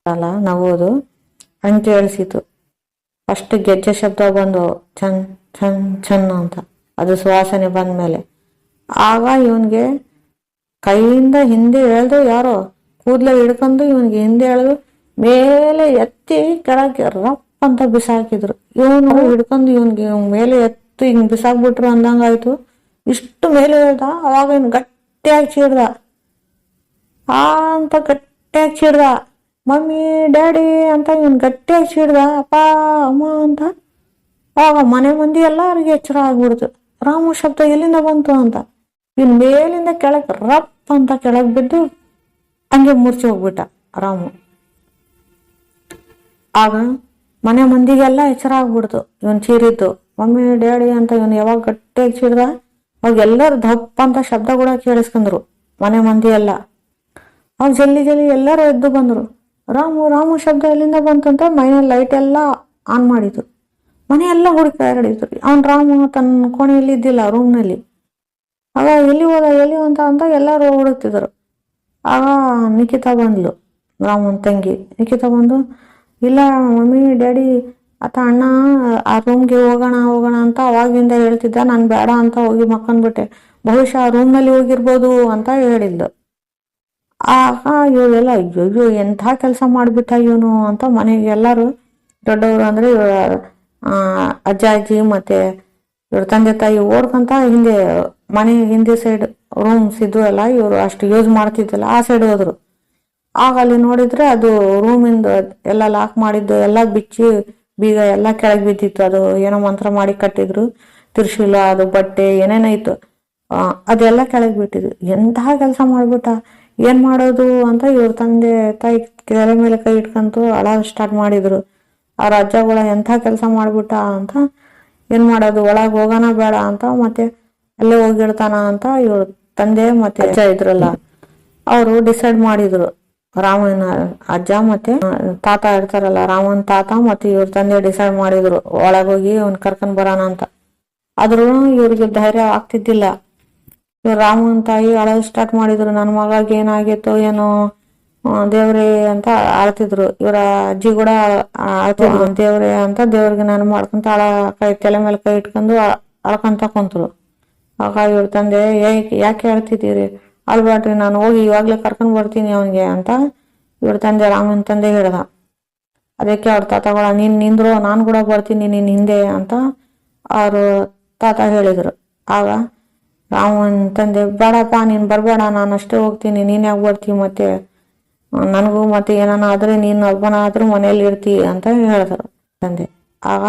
S1: ಅಲ್ಲ, ನಗೋದು, ಹಂಗೆ ಕೇಳಿಸಿತು. ಫಸ್ಟ್ ಗೆಜ್ಜೆ ಶಬ್ದ ಬಂದು ಚನ್ ಚನ್ ಛನ್ ಅಂತ. ಅದು ಸುವಾಸನೆ ಬಂದ್ಮೇಲೆ. ಆಗ ಇವನಿಗೆ ಕೈಯಿಂದ ಹಿಂದೆ ಎಳೆದು ಯಾರೋ, ಕೂದಲ ಹಿಡ್ಕೊಂಡು ಇವನಿಗೆ ಹಿಂದೆ ಎಳೆದು ಮೇಲೆ ಎತ್ತಿ ಕೆಳಗೆ ರಪ್ಪ ಅಂತ ಬಿಸಾಕಿದ್ರು. ಇವನು ಹಿಡ್ಕೊಂಡು ಇವನ್ಗೆ ಇವನ್ ಮೇಲೆ ಎತ್ತು ಹಿಂಗ್ ಬಿಸಾಕ್ಬಿಟ್ರು ಅಂದಂಗಾಯ್ತು. ಇಷ್ಟು ಮೇಲೆ ಹೇಳ್ದ ಅವಾಗ ಇವ್ನು ಗಟ್ಟಿಯಾಗಿ ಚೀಡ್ದ ಆ ಅಂತ ಗಟ್ಟಿಯಾಗಿ ಚೀಡ್ದ ಮಮ್ಮಿ, ಡ್ಯಾಡಿ ಅಂತ ಇವನು ಗಟ್ಟಿಯಾಗಿ ಸಿಡ್ದ ಅಪ್ಪ, ಅಮ್ಮ ಅಂತ. ಆಗ ಮನೆ ಮಂದಿ ಎಲ್ಲರಿಗೆ ಎಚ್ಚರ ಆಗ್ಬಿಡ್ತು. ರಾಮು ಶಬ್ದ ಎಲ್ಲಿಂದ ಬಂತು ಅಂತ. ಇನ್ ಮೇಲಿಂದ ಕೆಳಗೆ ರಪ್ ಅಂತ ಕೆಳಗೆ ಬಿದ್ದು ಹಂಗೆ ಮೂರ್ಛೆ ಹೋಗ್ಬಿಟ್ಟ ರಾಮು. ಆಗ ಮನೆ ಮಂದಿಗೆಲ್ಲ ಎಚ್ಚರ ಆಗ್ಬಿಡ್ತು. ಇವನ್ ಚೀರಿದ್ದು, ಮಮ್ಮಿ, ಡ್ಯಾಡಿ ಅಂತ ಇವನು ಯಾವಾಗ ಗಟ್ಟಿಯಾಗಿ ಚೀರ್ದ? ಅವಾಗ ಎಲ್ಲರೂ ದಪ್ಪ ಅಂತ ಶಬ್ದ ಕೂಡ ಕೇಳಿಸ್ಕೊಂಡ್ರು ಮನೆ ಮಂದಿ ಎಲ್ಲ. ಅವಾಗ ಜಲ್ದಿ ಜಲ್ದಿ ಎಲ್ಲರೂ ಎದ್ದು ಬಂದ್ರು. ರಾಮು ರಾಮು ಶಬ್ದ ಎಲ್ಲಿಂದ ಬಂತಂತ ಮೈನಲ್ಲಿ ಲೈಟ್ ಎಲ್ಲ ಆನ್ ಮಾಡಿದ್ರು. ಮನೆಯೆಲ್ಲ ಎಲ್ಲ ಹುಡುಕಾಡಿದ್ರು ಅವ್ನು ರಾಮು ತನ್ನ ಕೋಣೆಯಲ್ಲಿ ಇದ್ದಿಲ್ಲ ರೂಮ್ನಲ್ಲಿ ಆಗ ಎಲ್ಲಿ ಹೋದ, ಎಲ್ಲಿ ಅಂತ ಅಂತ ಎಲ್ಲರೂ ಹುಡುಕ್ತಿದ್ರು. ಆಗ ನಿಖಿತಾ ಬಂದ್ಲು, ರಾಮನ್ ತಂಗಿ. ನಿಖಿತಾ ಬಂದು, ಇಲ್ಲ ಮಮ್ಮಿ, ಡ್ಯಾಡಿ, ಆತ ಅಣ್ಣ, ಆ ರೂಮ್ಗೆ ಹೋಗೋಣ ಹೋಗೋಣ ಅಂತ ಅವಾಗಿಂದ ಹೇಳ್ತಿದ್ದ. ನಾನು ಬೇಡ ಅಂತ ಹೋಗಿ ಮಕ್ಕಂದ್ಬಿಟ್ಟೆ ಬಹುಶಃ ಆ ರೂಮ್ನಲ್ಲಿ ಹೋಗಿರ್ಬೋದು ಅಂತ ಹೇಳಿದ್ಲು. ಆಗ ಇವಳೆಲ್ಲ ಅಯ್ಯೋ ಎಂಥ ಕೆಲಸ ಮಾಡಿಬಿಟ್ಟ ಇವನು ಅಂತ ಮನೆಗೆ ಎಲ್ಲರೂ ದೊಡ್ಡವರು ಅಂದ್ರೆ ಅಜ್ಜ, ಅಜ್ಜಿ ಮತ್ತೆ ಇವ್ರ ತಂದೆ ತಾಯಿ ಓಡ್ಕೊಂತ ಹಿಂದೆ ಮನೆ ಹಿಂದೆ ಸೈಡ್ ರೂಮ್ಸ್ ಇದ್ವು ಅಲ್ಲ ಇವರು ಅಷ್ಟು ಯೂಸ್ ಮಾಡ್ತಿದ್ದಲ್ಲ, ಆ ಸೈಡ್ ಹೋದ್ರು. ಆಗ ಅಲ್ಲಿ ನೋಡಿದ್ರೆ ಅದು ರೂಮಿಂದ ಎಲ್ಲ ಲಾಕ್ ಮಾಡಿದ್ದು, ಎಲ್ಲ ಬಿಚ್ಚಿ ಬೀಗ ಎಲ್ಲ ಕೆಳಗೆ ಬಿದ್ದಿತ್ತು. ಅದು ಏನೋ ಮಂತ್ರ ಮಾಡಿ ಕಟ್ಟಿದ್ರು. ತ್ರಿಶೂಲ, ಅದು ಬಟ್ಟೆ, ಏನೇನೋ ಇತ್ತು. ಅದೆಲ್ಲ ಕೆಳಗೆ ಬಿಟ್ಟಿದ್ರು ಎಂತಹ ಕೆಲಸ ಮಾಡ್ಬಿಟ್ಟ? ಏನ್ ಮಾಡೋದು ಅಂತ ಇವ್ರ ತಂದೆ ತಾಯಿ ಕೆರೆ ಮೇಲೆ ಕೈ ಇಟ್ಕೊಂತು ಅಳ ಸ್ಟಾರ್ಟ್ ಮಾಡಿದ್ರು. ಆ ಅಜ್ಜಗಳ ಎಂಥ ಕೆಲಸ ಮಾಡ್ಬಿಟ್ಟ ಅಂತ ಏನ್ ಮಾಡೋದು, ಒಳಗ್ ಹೋಗೋಣ ಬೇಡ ಅಂತ ಮತ್ತೆ ಅಲ್ಲೇ ಹೋಗಿಡ್ತಾನ ಅಂತ ಇವ್ರ ತಂದೆ ಮತ್ತೆ ಅಜ್ಜ ಇದ್ರಲ್ಲ, ಅವರು ಡಿಸೈಡ್ ಮಾಡಿದ್ರು. ರಾಮನ ಅಜ್ಜ ಮತ್ತೆ ತಾತ ಇರ್ತಾರಲ್ಲ, ರಾಮನ್ ತಾತ ಮತ್ತೆ ಇವ್ರ ತಂದೆ ಡಿಸೈಡ್ ಮಾಡಿದ್ರು ಒಳಗೋಗಿ ಅವ್ನ ಕರ್ಕೊಂಡ್ ಬರೋಣ ಅಂತ. ಆದ್ರೂ ಇವ್ರಿಗೆ ಧೈರ್ಯ ಆಗ್ತಿದ್ದಿಲ್ಲ. ರಾಮನ್ ತಾಯಿ ಅಳೋದು ಸ್ಟಾರ್ಟ್ ಮಾಡಿದ್ರು. ನನ್ನ ಮಗಾಗಿ ಏನಾಗಿತ್ತು ಏನೋ ದೇವ್ರಿ ಅಂತ ಅಳ್ತಿದ್ರು ಇವರ ಅಜ್ಜಿ ಕೂಡ ಅಳ್ತಿದ್ರು ದೇವ್ರೇ ಅಂತ ದೇವ್ರಿಗೆ ನಾನು ಮಾಡ್ಕೊಂತ ಅಳ ಕೈ, ತಲೆ ಮೇಲೆ ಕೈ ಇಟ್ಕೊಂಡು ಅಳ್ಕೊಂತ ಕುಂತ್ರು. ಆಗ ಇವ್ರ ತಂದೆ ಯಾಕೆ ಹೇಳ್ತಿದ್ದೀರಿ ಅಳ್ಬೇಡ್ರಿ ನಾನು ಹೋಗಿ ಇವಾಗ್ಲೇ ಕರ್ಕೊಂಡ್ ಬರ್ತೀನಿ ಅವನಿಗೆ ಅಂತ ಇವ್ರ ತಂದೆ ರಾಮನ ತಂದೆ ಹೇಳ್ದ. ಅದಕ್ಕೆ ಅವ್ರ ತಾತಗಳ ನೀನ್ ನಿಂದ್ರು, ನಾನು ಕೂಡ ಬರ್ತೀನಿ ನೀನ್ ಹಿಂದೆ ಅಂತ ಅವರು ತಾತ ಹೇಳಿದ್ರು. ಆಗ ರಾಮನ್ ತಂದೆ, ಬೇಡಪ್ಪ, ನೀನು ಬರಬೇಡ, ನಾನು ಅಷ್ಟೇ ಹೋಗ್ತೀನಿ, ನೀನು ಯಾಕೆ ಬರ್ತೀವಿ ಮತ್ತೆ? ನನಗೂ ಮತ್ತೆ ಏನಾನ ನೀನು ನೀನ್ ಆದರೂ ಮನೇಲಿ ಇರ್ತೀ ಅಂತ ಹೇಳಿದ್ರು ತಂದೆ. ಆಗ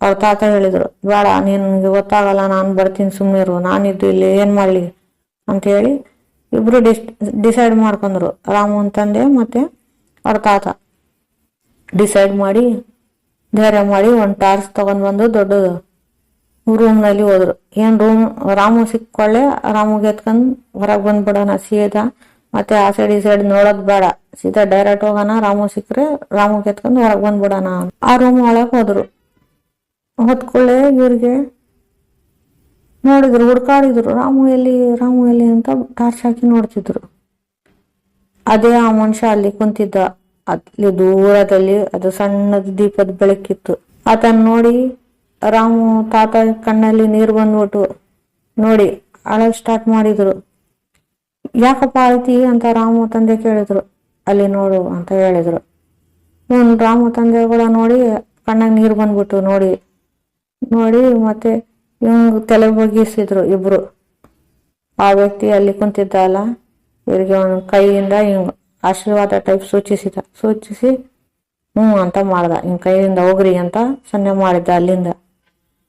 S1: ಅವ್ರ ತಾತ ಹೇಳಿದರು, ಬೇಡ ನಿನ್ಗೆ ಗೊತ್ತಾಗಲ್ಲ, ನಾನು ಬರ್ತೀನಿ ಸುಮ್ಮನಿರು ನಾನಿದ್ದು ಇಲ್ಲಿ ಏನು ಮಾಡಲಿ? ಅಂಥೇಳಿ ಇಬ್ಬರು ಡಿಸ್, ಡಿಸೈಡ್ ಮಾಡ್ಕೊಂಡ್ರು, ರಾಮನ್ ತಂದೆ ಮತ್ತು ಅವ್ರ ತಾತ. ಡಿಸೈಡ್ ಮಾಡಿ ಧೈರ್ಯ ಮಾಡಿ ಒಂದು ಟಾರ್ಚ್ ತೊಗೊಂಡು ಬಂದು ದೊಡ್ಡದು ರೂಮ್ನಲ್ಲಿ ಹೋದ್ರು. ಏನ್ ರೂಮ್ ರಾಮು ಸಿಕ್ಕೊಳ್ಳೆ, ರಾಮುಗೆ ಎತ್ಕೊಂಡ್ ಹೊರಗೆ ಬಂದ್ಬಿಡೋಣ ಸೀದಾ. ಮತ್ತೆ ಆ ಸೈಡ್ ಈ ಸೈಡ್ ನೋಡೋದು ಬೇಡ. ಸೀದಾ ಡೈರೆಕ್ಟ್ ಹೋಗೋಣ, ರಾಮು ಸಿಕ್ಕರೆ ರಾಮುಗೆ ಎತ್ಕೊಂಡ್ ಹೊರಗೆ ಬಂದ್ಬಿಡೋಣ ಆ ರೂಮ್ ಒಳಗೆ ಹೋದ್ರು. ಹೊತ್ಕೊಳ್ಳೆ ಇವ್ರಿಗೆ. ನೋಡಿದ್ರು, ಹುಡ್ಕಾಡಿದ್ರು, ರಾಮು ಎಲ್ಲಿ ರಾಮು ಎಲ್ಲಿ ಅಂತ ಟಾರ್ಚ್ ಹಾಕಿ ನೋಡ್ತಿದ್ರು. ಅದೇ ಆ ಮನುಷ್ಯ ಅಲ್ಲಿ ಕುಂತಿದ್ದ. ಅಲ್ಲಿ ದೂರದಲ್ಲಿ ಅದು ಸಣ್ಣದ ದೀಪದ ಬೆಳಕಿತ್ತು. ಅದನ್ನ ನೋಡಿ ರಾಮು ತಾತ ಕಣ್ಣಲ್ಲಿ ನೀರು ಬಂದ್ಬಿಟ್ಟು ನೋಡಿ ಅಳಕ್ ಸ್ಟಾರ್ಟ್ ಮಾಡಿದ್ರು. ಯಾಕಪ್ಪ ಅಳ್ತಿ ಅಂತ ರಾಮು ತಂದೆ ಕೇಳಿದ್ರು. ಅಲ್ಲಿ ನೋಡು ಅಂತ ಹೇಳಿದ್ರು. ಹ್ಞೂ ರಾಮು ತಂದೆ ಕೂಡ ನೋಡಿ ಕಣ್ಣಾಗ ನೀರು ಬಂದ್ಬಿಟ್ಟು ನೋಡಿ ನೋಡಿ ಮತ್ತೆ ಇವಂಗ್ ತಲೆ ಬಗ್ಗಿಸಿದ್ರು ಇಬ್ರು. ಆ ವ್ಯಕ್ತಿ ಅಲ್ಲಿ ಕುಂತಿದ್ದ ಅಲ್ಲ ಇವರಿಗೆ ಅವನ ಕೈಯಿಂದ ಹಿಂಗ್ ಆಶೀರ್ವಾದ ಟೈಪ್ ಸೂಚಿಸಿದ, ಸೂಚಿಸಿ ಹ್ಞೂ ಅಂತ ಮಾಡ್ದ. ಹಿಂಗ್ ಕೈಯಿಂದ ಹೋಗ್ರಿ ಅಂತ ಸನ್ನೆ ಮಾಡಿದ್ದ ಅಲ್ಲಿಂದ.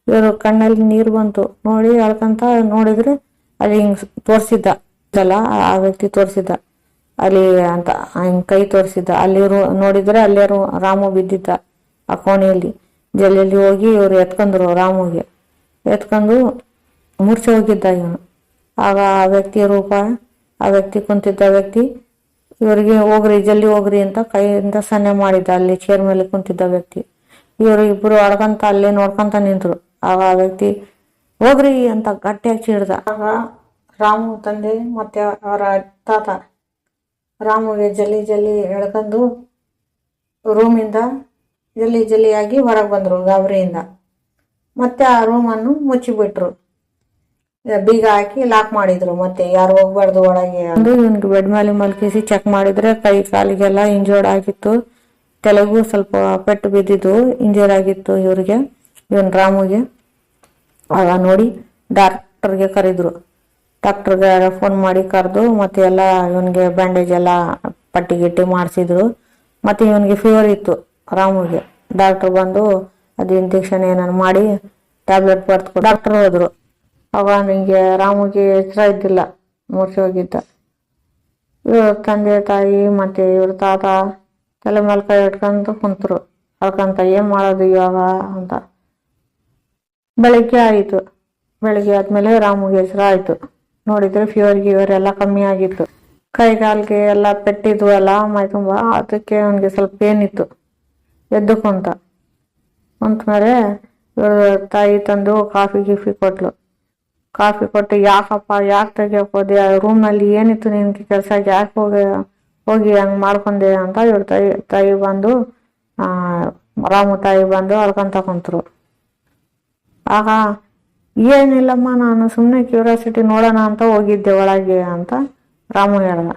S1: ಇವರು ಕಣ್ಣಲ್ಲಿ ನೀರು ಬಂತು. ನೋಡಿ ಅಳ್ಕಂತ ನೋಡಿದ್ರೆ ಅಲ್ಲಿ ಹಿಂಗ್ ತೋರಿಸಿದ್ದ ಜಲ, ಆ ವ್ಯಕ್ತಿ ತೋರಿಸಿದ್ದ. ಅಲ್ಲಿ ಅಂತ ಹಿಂಗ್ ಕೈ ತೋರಿಸಿದ್ದ. ಅಲ್ಲಿ ನೋಡಿದ್ರೆ ಅಲ್ಲೇ ರಾಮು ಬಿದ್ದಿದ್ದ ಆ ಕೋಣೆಯಲ್ಲಿ. ಜಲ್ಲಿ ಹೋಗಿ ಇವರು ಎತ್ಕೊಂಡ್ರು ರಾಮುಗೆ. ಎತ್ಕೊಂಡು ಮೂರ್ಛೆ ಹೋಗಿದ್ದ ಇವನು. ಆಗ ಆ ವ್ಯಕ್ತಿ ರೂಪ, ಆ ವ್ಯಕ್ತಿ ಕುಂತಿದ್ದ ವ್ಯಕ್ತಿ, ಇವರಿಗೆ ಹೋಗ್ರಿ ಜಲ್ಲಿ ಹೋಗ್ರಿ ಅಂತ ಕೈಯಿಂದ ಸನ್ನೆ ಮಾಡಿದ್ದ. ಅಲ್ಲಿ ಚೇರ್ ಮೇಲೆ ಕುಂತಿದ್ದ ವ್ಯಕ್ತಿ. ಇವರು ಇಬ್ರು ಅಡ್ಕಂತ ಅಲ್ಲೇ ನೋಡ್ಕೊಂತ ನಿಂತ್ರು. ಆಗ ಆ ವ್ಯಕ್ತಿ, ಹೋಗ್ರಿ ಅಂತ ಗಟ್ಟಿಯಾಗಿ ಚೀಡ್ದ ಆಗ ರಾಮು ತಂದೆ ಮತ್ತೆ ಅವರ ತಾತ ರಾಮುಗೆ ಜಲ್ಲಿ ಜಲ್ಲಿ ಎಳ್ಕೊಂಡು ರೂಮಿಂದ ಜಲ್ಲಿ ಜಲ್ಲಿಯಾಗಿ ಹೊರಗೆ ಬಂದರು ಗಾಬರಿಯಿಂದ. ಮತ್ತೆ ಆ ರೂಮನ್ನು ಮುಚ್ಚಿಬಿಟ್ರು. ಬೀಗ ಹಾಕಿ ಲಾಕ್ ಮಾಡಿದ್ರು, ಮತ್ತೆ ಯಾರು ಹೋಗ್ಬಾರ್ದು ಒಳಗೆ ಇವನ್ಗೆ ಬೆಡ್ ಮೇಲೆ ಮಲ್ಕಿಸಿ ಚೆಕ್ ಮಾಡಿದ್ರೆ ಕೈ ಕಾಲಿಗೆಲ್ಲ ಇಂಜೋರ್ಡ್ ಆಗಿತ್ತು. ತಲೆಗೂ ಸ್ವಲ್ಪ ಪೆಟ್ಟು ಬಿದ್ದಿದ್ದು ಇಂಜೂರ್ ಆಗಿತ್ತು ಇವ್ರಿಗೆ, ಇವನ್ ರಾಮುಗೆ. ಆಗ ನೋಡಿ ಡಾಕ್ಟರ್ಗೆ ಕರೆದ್ರು. ಡಾಕ್ಟರ್ಗೆ ಫೋನ್ ಮಾಡಿ ಕರೆದು ಮತ್ತೆ ಎಲ್ಲ ಇವನಿಗೆ ಬ್ಯಾಂಡೇಜ್ ಎಲ್ಲ ಪಟ್ಟಿ ಗಿಟ್ಟಿ ಮಾಡಿಸಿದ್ರು. ಮತ್ತೆ ಇವನಿಗೆ ಫೀವರ್ ಇತ್ತು ರಾಮುಗೆ. ಡಾಕ್ಟರ್ ಬಂದು ಅದು ಇಂಜೆಕ್ಷನ್ ಏನಾರು ಮಾಡಿ ಟ್ಯಾಬ್ಲೆಟ್ ಬರ್ದು ಡಾಕ್ಟರ್ ಹೋದ್ರು. ಅವಾಗ ನಿಂಗೆ ರಾಮುಗೆ ಎಚ್ಚರ ಇದ್ದಿಲ್ಲ, ಮೂರ್ಛೆ ಹೋಗಿದ್ದ. ಇವ್ರ ತಂದೆ ತಾಯಿ ಮತ್ತೆ ಇವ್ರ ತಾತ ತಲೆ ಮೇಲೆ ಕೈ ಇಟ್ಕೊಂಡು ಕುಂತರು. ಅಳ್ಕಂತ ಏನು ಮಾಡೋದು ಇವಾಗ ಅಂತ. ಬೆಳಿಗ್ಗೆ ಆಯಿತು. ಬೆಳಗ್ಗೆ ಆದ್ಮೇಲೆ ರಾಮುಗೆ ಹೆಸರು ಆಯಿತು. ನೋಡಿದ್ರೆ ಫೀವರ್ ಗೀವರ್ ಎಲ್ಲ ಕಮ್ಮಿ ಆಗಿತ್ತು. ಕೈ ಕಾಲ್ಗೆ ಎಲ್ಲ ಪೆಟ್ಟಿದ್ವು ಎಲ್ಲ ಮೈ ತುಂಬ. ಅದಕ್ಕೆ ಅವನಿಗೆ ಸ್ವಲ್ಪ ಪೇನ್ ಇತ್ತು ಎದ್ದು ಕುಂತ ಇವ್ರ ತಾಯಿ ತಂದು ಕಾಫಿ, ಗಿಫಿ ಕೊಟ್ಲು. ಕಾಫಿ ಕೊಟ್ಟು, ಯಾಕಪ್ಪ, ಯಾಕೆ ತೆಗಿಯಕ್ಕೆ ರೂಮ್ನಲ್ಲಿ ಏನಿತ್ತು ನಿನಗೆ? ಕೆಲಸ ಯಾಕೆ ಹೋಗಿ ಹೋಗಿ ಹಂಗೆ ಮಾಡ್ಕೊಂಡೆ? ಅಂತ ಇವ್ರ ತಾಯಿ ತಾಯಿ ಬಂದು ರಾಮು ತಾಯಿ ಬಂದು ಅಳ್ಕೊಂತ ಕುಂತ್ರು. ಆಗ ಏನಿಲ್ಲಮ್ಮ ನಾನು ಸುಮ್ಮನೆ ಕ್ಯೂರಿಯಾಸಿಟಿ ನೋಡೋಣ ಅಂತ ಹೋಗಿದ್ದೆ ಒಳಗೆ ಅಂತ ರಾಮು ಹೇಳ್ದ.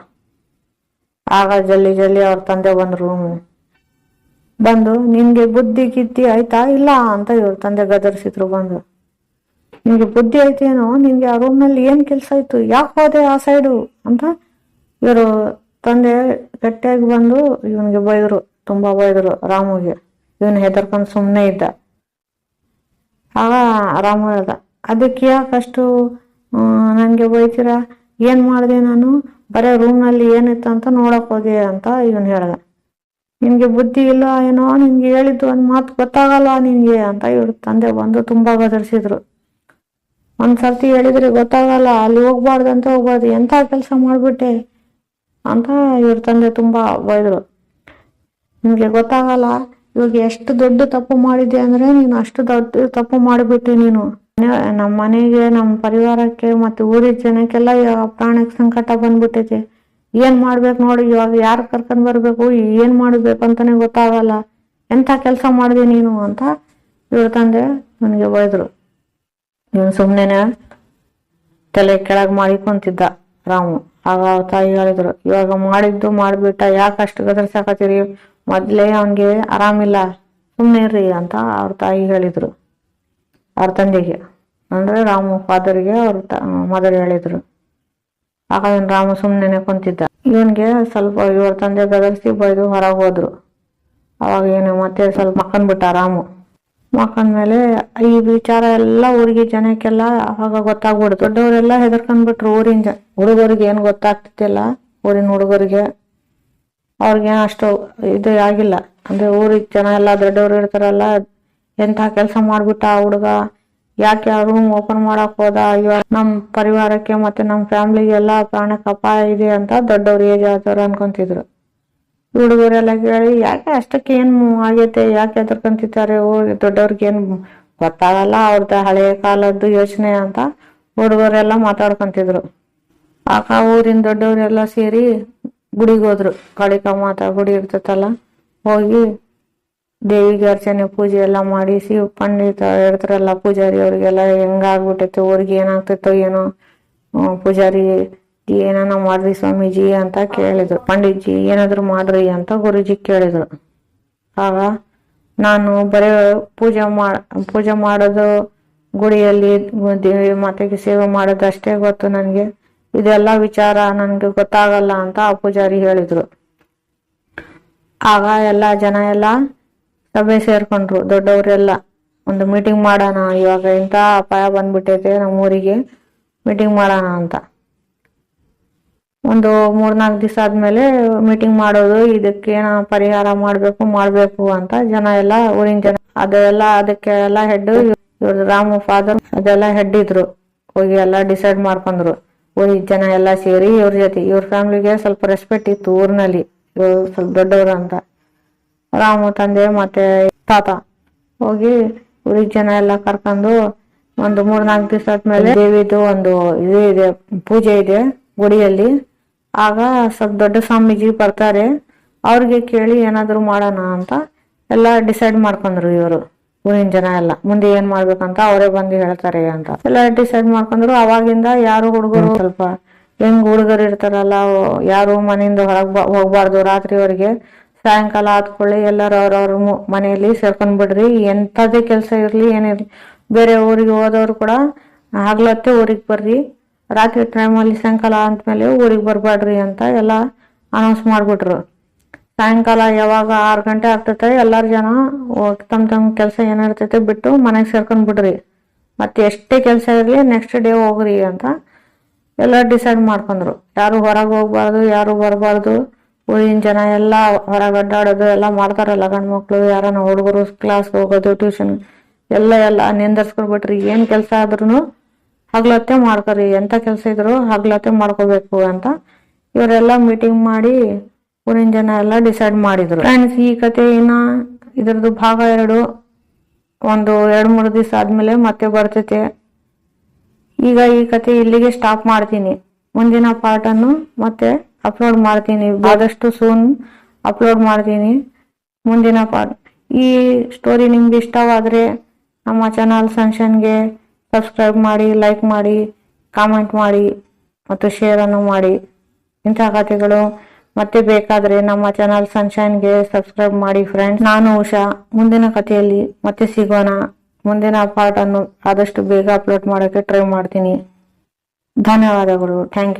S1: ಆಗ ಜಲ್ಲಿ ಜಲ್ಲಿ ಅವ್ರ ತಂದೆ ಬಂದರು ಬಂದು, ನಿನಗೆ ಬುದ್ಧಿ ಗಿದ್ದಿ ಆಯ್ತಾ? ಇಲ್ಲ, ಅಂತ ಇವ್ರ ತಂದೆ ಗದರಿಸಿದ್ರು ಬಂದು. ನಿಮಗೆ ಬುದ್ಧಿ ಐತೇನೋ ನಿನಗೆ ಆ ರೂಮ್ನಲ್ಲಿ ಏನು ಕೆಲಸ ಇತ್ತು ಯಾಕೆ ಹೋದೆ ಆ ಸೈಡು ಅಂತ ಇವರು ತಂದೆ ಗಟ್ಟಿಯಾಗಿ ಬಂದು, ಇವನಿಗೆ ಬೈದರು, ತುಂಬ ಬೈದರು ರಾಮುಗೆ. ಇವನು ಹೆದರ್ಕೊಂಡು ಸುಮ್ಮನೆ ಇದ್ದ. ಆಗ ಹೇಳ್ದ ಅದಕ್ಕೆ ಯಾಕಷ್ಟು ನನಗೆ ಬೈತೀರ ಏನು ಮಾಡಿದೆ ನಾನು? ಬರೀ ರೂಮ್ನಲ್ಲಿ ಏನಿತ್ತು ಅಂತ ನೋಡಕ್ಕೆ ಹೋದೆ ಅಂತ ಇವನು ಹೇಳ್ದ. ನಿನಗೆ ಬುದ್ಧಿ ಇಲ್ಲ ಏನೋ, ನಿನಗೆ ಹೇಳಿದ್ದು ಒಂದು ಮಾತು ಗೊತ್ತಾಗಲ್ಲ ನಿನಗೆ ಅಂತ ಇವ್ರ ತಂದೆ ಬಂದು ತುಂಬ ಗದರಿಸಿದ್ರು. ಒಂದು ಸರ್ತಿ ಹೇಳಿದ್ರೆ ಗೊತ್ತಾಗಲ್ಲ, ಅಲ್ಲಿ ಹೋಗ್ಬಾರ್ದು ಅಂತ ಹೋಗ್ಬಾರ್ದು ಎಂಥ ಕೆಲಸ ಮಾಡಿಬಿಟ್ಟೆ ಅಂತ ಇವ್ರ ತಂದೆ ತುಂಬ ಬೈದರು ನಿಮಗೆ ಗೊತ್ತಾಗಲ್ಲ ಇವಾಗ ಎಷ್ಟು ದೊಡ್ಡ ತಪ್ಪು ಮಾಡಿದೆ ಅಂದ್ರೆ ನೀನು ಅಷ್ಟು ದೊಡ್ಡ ತಪ್ಪು ಮಾಡಿಬಿಟ್ಟೆ ನೀನು. ನಮ್ಮ ಮನೆಗೆ ನಮ್ಮ ಪರಿವಾರಕ್ಕೆ ಮತ್ತೆ ಊರಿನ ಜನಕ್ಕೆಲ್ಲ ಪ್ರಾಣಕ್ಕೆ ಸಂಕಟ ಬಂದ್ಬಿಟ್ಟೈತೆ. ಏನ್ ಮಾಡ್ಬೇಕು ನೋಡಿ, ಇವಾಗ ಯಾರು ಕರ್ಕೊಂಡ್ ಬರ್ಬೇಕು, ಏನ್ ಮಾಡ್ಬೇಕು ಅಂತಾನೆ ಗೊತ್ತಾಗಲ್ಲ. ಎಂತ ಕೆಲಸ ಮಾಡಿದೆ ನೀನು ಅಂತ ಇವ್ರ ತಂದೆ ನನಗೆ ಬೈದ್ರು. ಇವನು ಸುಮ್ಮನೆ ತಲೆ ಕೆಳಗೆ ಮಾಡಿಕೊಂತಿದ್ದ ರಾಮು. ಆಗ ತಾಯಿ ಹೇಳಿದ್ರು, ಇವಾಗ ಮಾಡಿದ್ದು ಮಾಡ್ಬಿಟ್ಟ, ಯಾಕೆ ಅಷ್ಟು ಗದರ್ಸಾಕತ್ತೀರಿ? ಮೊದ್ಲೇ ಅವನ್ಗೆ ಆರಾಮಿಲ್ಲ ಸುಮ್ಮನೆ ಇರ್ರಿ ಅಂತ ಅವ್ರ ತಾಯಿ ಹೇಳಿದ್ರು. ಅವ್ರ ತಂದೆಗೆ. ಅಂದರೆ ರಾಮು, ಫಾದರ್ಗೆ ಅವ್ರ ಮದರ್ ಹೇಳಿದರು. ಆಗ ರಾಮ ಸುಮ್ಮನೆ ಕುಂತಿದ್ದ. ಇವನಿಗೆ ಸ್ವಲ್ಪ ಇವ್ರ ತಂದೆ ಗದರ್ಸಿ ಬೈದು ಹೊರಗೆ ಹೋದ್ರು. ಅವಾಗ ಏನು ಮತ್ತೆ ಸ್ವಲ್ಪ ಮಕ್ಕಂದ್ಬಿಟ್ಟ ರಾಮು. ಮಕ್ಕಂದ್ಮೇಲೆ ಈ ವಿಚಾರ ಎಲ್ಲ ಊರಿಗೆ ಜನಕ್ಕೆಲ್ಲ ಅವಾಗ ಗೊತ್ತಾಗ್ಬಿಡ್ತು. ದೊಡ್ಡವರೆಲ್ಲ ಹೆದರ್ಕೊಂಡ್ಬಿಟ್ರು ಊರಿನ ಜ, ಹುಡುಗರಿಗೆ ಏನು ಗೊತ್ತಾಗ್ತಿದ್ದಿಲ್ಲ. ಊರಿನ ಹುಡುಗರಿಗೆ ಅವ್ರಿಗೆ ಅಷ್ಟು ಇದು ಆಗಿಲ್ಲ. ಅಂದ್ರೆ ಊರಿಗೆ ಜನ ಎಲ್ಲ ದೊಡ್ಡವರು ಇರ್ತಾರಲ್ಲ, ಎಂಥ ಕೆಲಸ ಮಾಡ್ಬಿಟ್ಟ ಆ ಹುಡುಗ. ಯಾಕೆ ಆ ರೂಮ್ ಓಪನ್ ಮಾಡಕ್ ಹೋದ? ಇವಾಗ ನಮ್ಮ ಪರಿವಾರಕ್ಕೆ ಮತ್ತೆ ನಮ್ಮ ಫ್ಯಾಮಿಲಿಗೆ ಎಲ್ಲ ಪ್ರಾಣಕ್ಕೆ ಅಪಾಯ ಇದೆ ಅಂತ ದೊಡ್ಡವ್ರು ಏಜ್ ಆದವ್ರು ಅನ್ಕೊಂತಿದ್ರು. ಹುಡುಗರೆಲ್ಲ ಕೇಳಿ, ಯಾಕೆ ಅಷ್ಟಕ್ಕೆ ಏನು ಆಗೈತೆ? ಯಾಕೆ ಎದುರ್ಕೊಂತಿದ್ದಾರೆ ದೊಡ್ಡವ್ರಿಗೆ ಏನು ಗೊತ್ತಾಗಲ್ಲ ಅವ್ರದ್ದು ಹಳೆಯ ಕಾಲದ್ದು ಯೋಚನೆ ಅಂತ ಹುಡುಗರೆಲ್ಲ ಮಾತಾಡ್ಕೊಂತಿದ್ರು. ಆಕ ಊರಿನ ದೊಡ್ಡವರೆಲ್ಲ ಸೇರಿ ಗುಡಿಗೆ ಹೋದ್ರು. ಕಾಳಿಕ ಮಾತಾ ಗುಡಿ ಇರ್ತೈತಲ್ಲ. ಹೋಗಿ ದೇವಿಗೆ ಅರ್ಚನೆ, ಪೂಜೆ ಎಲ್ಲ ಮಾಡಿಸಿ ಪಂಡಿತ ಇರ್ತಾರಲ್ಲ ಪೂಜಾರಿ ಅವ್ರಿಗೆಲ್ಲ ಹೆಂಗಾಗ್ಬಿಟ್ಟೈತೆ ಅವ್ರಿಗೆ ಏನಾಗ್ತೈತೋ ಏನೋ ಪೂಜಾರಿ ಏನಾನ ಮಾಡ್ರಿ ಸ್ವಾಮೀಜಿ ಅಂತ ಕೇಳಿದ್ರು. ಪಂಡಿತ್ಜಿ, ಏನಾದ್ರು ಮಾಡ್ರಿ ಅಂತ ಗುರುಜಿ ಕೇಳಿದ್ರು. ಆಗ ನಾನು ಬರೀ ಪೂಜೆ ಮಾಡ ಪೂಜೆ ಮಾಡೋದು ಗುಡಿಯಲ್ಲಿ ದೇವಿ ಮಾತೆಗೆ ಸೇವೆ ಮಾಡೋದು ಅಷ್ಟೇ ಗೊತ್ತು ನನಗೆ. ಇದೆಲ್ಲ ವಿಚಾರ ನನಗೆ ಗೊತ್ತಾಗಲ್ಲ ಅಂತ ಆ ಪೂಜಾರಿ ಹೇಳಿದ್ರು. ಆಗ ಎಲ್ಲ ಜನ ಎಲ್ಲ ಸಭೆ ಸೇರ್ಕೊಂಡ್ರು, ದೊಡ್ಡವರೆಲ್ಲ. ಒಂದು ಮೀಟಿಂಗ್ ಮಾಡೋಣ, ಇವಾಗ ಇಂಥ ಅಪಾಯ ಬಂದ್ಬಿಟ್ಟೈತೆ ನಮ್ಮ ಊರಿಗೆ ಮೀಟಿಂಗ್ ಮಾಡೋಣ ಅಂತ. ಒಂದು ಮೂರ್ನಾಲ್ಕು ದಿವಸ ಆದ್ಮೇಲೆ ಮೀಟಿಂಗ್ ಮಾಡೋದು ಇದಕ್ಕೇನ ಪರಿಹಾರ ಮಾಡ್ಬೇಕು ಮಾಡ್ಬೇಕು ಅಂತ ಜನ ಎಲ್ಲ, ಊರಿನ ಜನ. ಅದೆಲ್ಲ, ಅದಕ್ಕೆ ಎಲ್ಲ ಹೆಡ್ ಇವ್ರ ರಾಮು ಫಾದರ್ ಅದೆಲ್ಲ ಹೆಡ್ ಇದ್ರು. ಹೋಗಿ ಎಲ್ಲ ಡಿಸೈಡ್ ಮಾಡ್ಕೊಂಡ್ರು. ಊರಿನ ಜನ ಎಲ್ಲ ಸೇರಿ ಇವ್ರ ಜೊತೆ, ಇವ್ರ ಫ್ಯಾಮಿಲಿಗೆ ಸ್ವಲ್ಪ ರೆಸ್ಪೆಕ್ಟ್ ಇತ್ತು ಊರಿನಲ್ಲಿ. ಸ್ವಲ್ಪ ದೊಡ್ಡವರು ಅಂತ. ರಾಮು ತಂದೆ ಮತ್ತೆ ತಾತ. ಹೋಗಿ ಉಳಿದ ಜನ ಎಲ್ಲ ಕರ್ಕೊಂಡು ಒಂದು ಮೂರ್ನಾಲ್ಕು ದಿವಸ ಆದ್ಮೇಲೆ ದೇವಿದು ಒಂದು ಇದು ಇದೆ, ಪೂಜೆ ಇದೆ ಗುಡಿಯಲ್ಲಿ. ಆಗ ಸ್ವಲ್ಪ ದೊಡ್ಡ ಸ್ವಾಮೀಜಿ ಬರ್ತಾರೆ. ಅವ್ರಿಗೆ ಕೇಳಿ ಏನಾದ್ರು ಮಾಡೋಣ ಅಂತ ಎಲ್ಲ ಡಿಸೈಡ್ ಮಾಡ್ಕೊಂಡ್ರು ಇವರು. ಊರಿನ ಜನ ಎಲ್ಲ. ಮುಂದೆ ಏನ್ ಮಾಡ್ಬೇಕಂತ ಅವರೇ ಬಂದು ಹೇಳ್ತಾರೆ ಅಂತ. ಎಲ್ಲ ಡಿಸೈಡ್ ಮಾಡ್ಕೊಂಡ್ರು. ಅವಾಗಿಂದ ಯಾರು ಹುಡುಗರು ಸ್ವಲ್ಪ ಹೆಂಗ್ ಹುಡುಗರು ಇರ್ತಾರಲ್ಲ ಯಾರು ಮನೆಯಿಂದ ಹೊರಗ್ ಹೋಗ್ಬಾರ್ದು. ರಾತ್ರಿವರೆಗೆ ಸಾಯಂಕಾಲ ಆದ್ಕೊಳ್ಳಿ ಎಲ್ಲರೂ ಅವ್ರವ್ರ ಮನೆಯಲ್ಲಿ ಸೇರ್ಕೊಂಡ್ ಬಿಡ್ರಿ ಎಂತದೇ ಕೆಲಸ ಇರ್ಲಿ ಏನಿರ್ಲಿ. ಬೇರೆ ಊರಿಗೆ ಹೋದವ್ರು ಕೂಡ ಆಗ್ಲತ್ತೆ ಊರಿಗೆ ಬರ್ರಿ. ರಾತ್ರಿ ಟೈಮಲ್ಲಿ ಸಾಯಂಕಾಲ ಅಂದ್ಮೇಲೆ ಊರಿಗೆ ಬರ್ಬಾಡ್ರಿ ಅಂತ ಎಲ್ಲ ಅನೌನ್ಸ್ ಮಾಡ್ಬಿಟ್ರು. ಸಾಯಂಕಾಲ ಯಾವಾಗ ಆರು ಗಂಟೆ ಆಗ್ತೈತೆ, ಎಲ್ಲರ ಜನ ತಮ್ಮ ತಮ್ ತಮ್ಮ ಕೆಲಸ ಏನಿರ್ತೈತೆ ಬಿಟ್ಟು ಮನೆಗೆ ಸೇರ್ಕೊಂಡು ಬಿಡ್ರಿ. ಮತ್ತೆ ಎಷ್ಟೇ ಕೆಲಸ ಇರಲಿ ನೆಕ್ಸ್ಟ್ ಡೇ ಹೋಗ್ರಿ ಅಂತ ಎಲ್ಲ ಡಿಸೈಡ್ ಮಾಡ್ಕೊಂಡ್ರು. ಯಾರು ಹೊರಗೆ ಹೋಗ್ಬಾರ್ದು, ಯಾರು ಬರಬಾರ್ದು, ಊರಿನ ಜನ ಎಲ್ಲ ಹೊರಗೆ ಅಡ್ಡಾಡೋದು, ಎಲ್ಲ ಮಾಡ್ತಾರಲ್ಲ ಗಂಡು ಮಕ್ಕಳು ಯಾರನ್ನ ಹುಡುಗರು ಕ್ಲಾಸ್ಗೆ ಹೋಗೋದು ಟ್ಯೂಷನ್ ಎಲ್ಲ ಎಲ್ಲ ನಿಂದರ್ಸ್ಕೊಡ್ಬಿಟ್ರಿ ಏನು ಕೆಲಸ ಆದ್ರೂ ಹಗ್ಲತ್ತೆ ಮಾಡ್ಕೊರಿ. ಎಂಥ ಕೆಲಸ ಇದ್ರು ಹಗ್ಲತ್ತೆ ಮಾಡ್ಕೋಬೇಕು ಅಂತ ಇವರೆಲ್ಲ ಮೀಟಿಂಗ್ ಮಾಡಿ ಊರಿನ ಜನ ಎಲ್ಲ ಡಿಸೈಡ್ ಮಾಡಿದ್ರು. ಫ್ರೆಂಡ್ಸ್ ಈ ಕತೆ ಏನ ಇದ್ರದ್ದು ಭಾಗ ಎರಡು, ಒಂದು ಎರಡು, ಮೂರು ದಿವಸ ಆದ್ಮೇಲೆ ಮತ್ತೆ ಬರ್ತೈತೆ. ಈಗ ಈ ಕತೆ ಇಲ್ಲಿಗೆ ಸ್ಟಾಪ್ ಮಾಡ್ತೀನಿ. ಮುಂದಿನ ಪಾರ್ಟ್ ಅನ್ನು ಮತ್ತೆ ಅಪ್ಲೋಡ್ ಮಾಡ್ತೀನಿ. ಆದಷ್ಟು ಸೂನ್ ಅಪ್ಲೋಡ್ ಮಾಡ್ತೀನಿ. ಮುಂದಿನ ಪಾರ್ಟ್ ಈ ಸ್ಟೋರಿ ನಿಮ್ಗೆ ಇಷ್ಟವಾದ್ರೆ ನಮ್ಮ ಚಾನಲ್ ಸನ್ಶನ್ಗೆ ಸಬ್ಸ್ಕ್ರೈಬ್ ಮಾಡಿ ಲೈಕ್ ಮಾಡಿ ಕಾಮೆಂಟ್ ಮಾಡಿ, ಮತ್ತು ಶೇರನ್ನು ಮಾಡಿ. ಇಂಥ ಕಥೆಗಳು ಮತ್ತೆ ಬೇಕಾದ್ರೆ ನಮ್ಮ ಚಾನಲ್ ಸನ್ಶೈನ್ಗೆ ಸಬ್ಸ್ಕ್ರೈಬ್ ಮಾಡಿ ಫ್ರೆಂಡ್ಸ್ ನಾನು ಉಷಾ. ಮುಂದಿನ ಕಥೆಯಲ್ಲಿ ಮತ್ತೆ ಸಿಗೋಣ. ಮುಂದಿನ ಪಾರ್ಟ್ ಅನ್ನು ಆದಷ್ಟು ಬೇಗ ಅಪ್ಲೋಡ್ ಮಾಡೋಕೆ ಟ್ರೈ ಮಾಡ್ತೀನಿ. ಧನ್ಯವಾದಗಳು. Thank you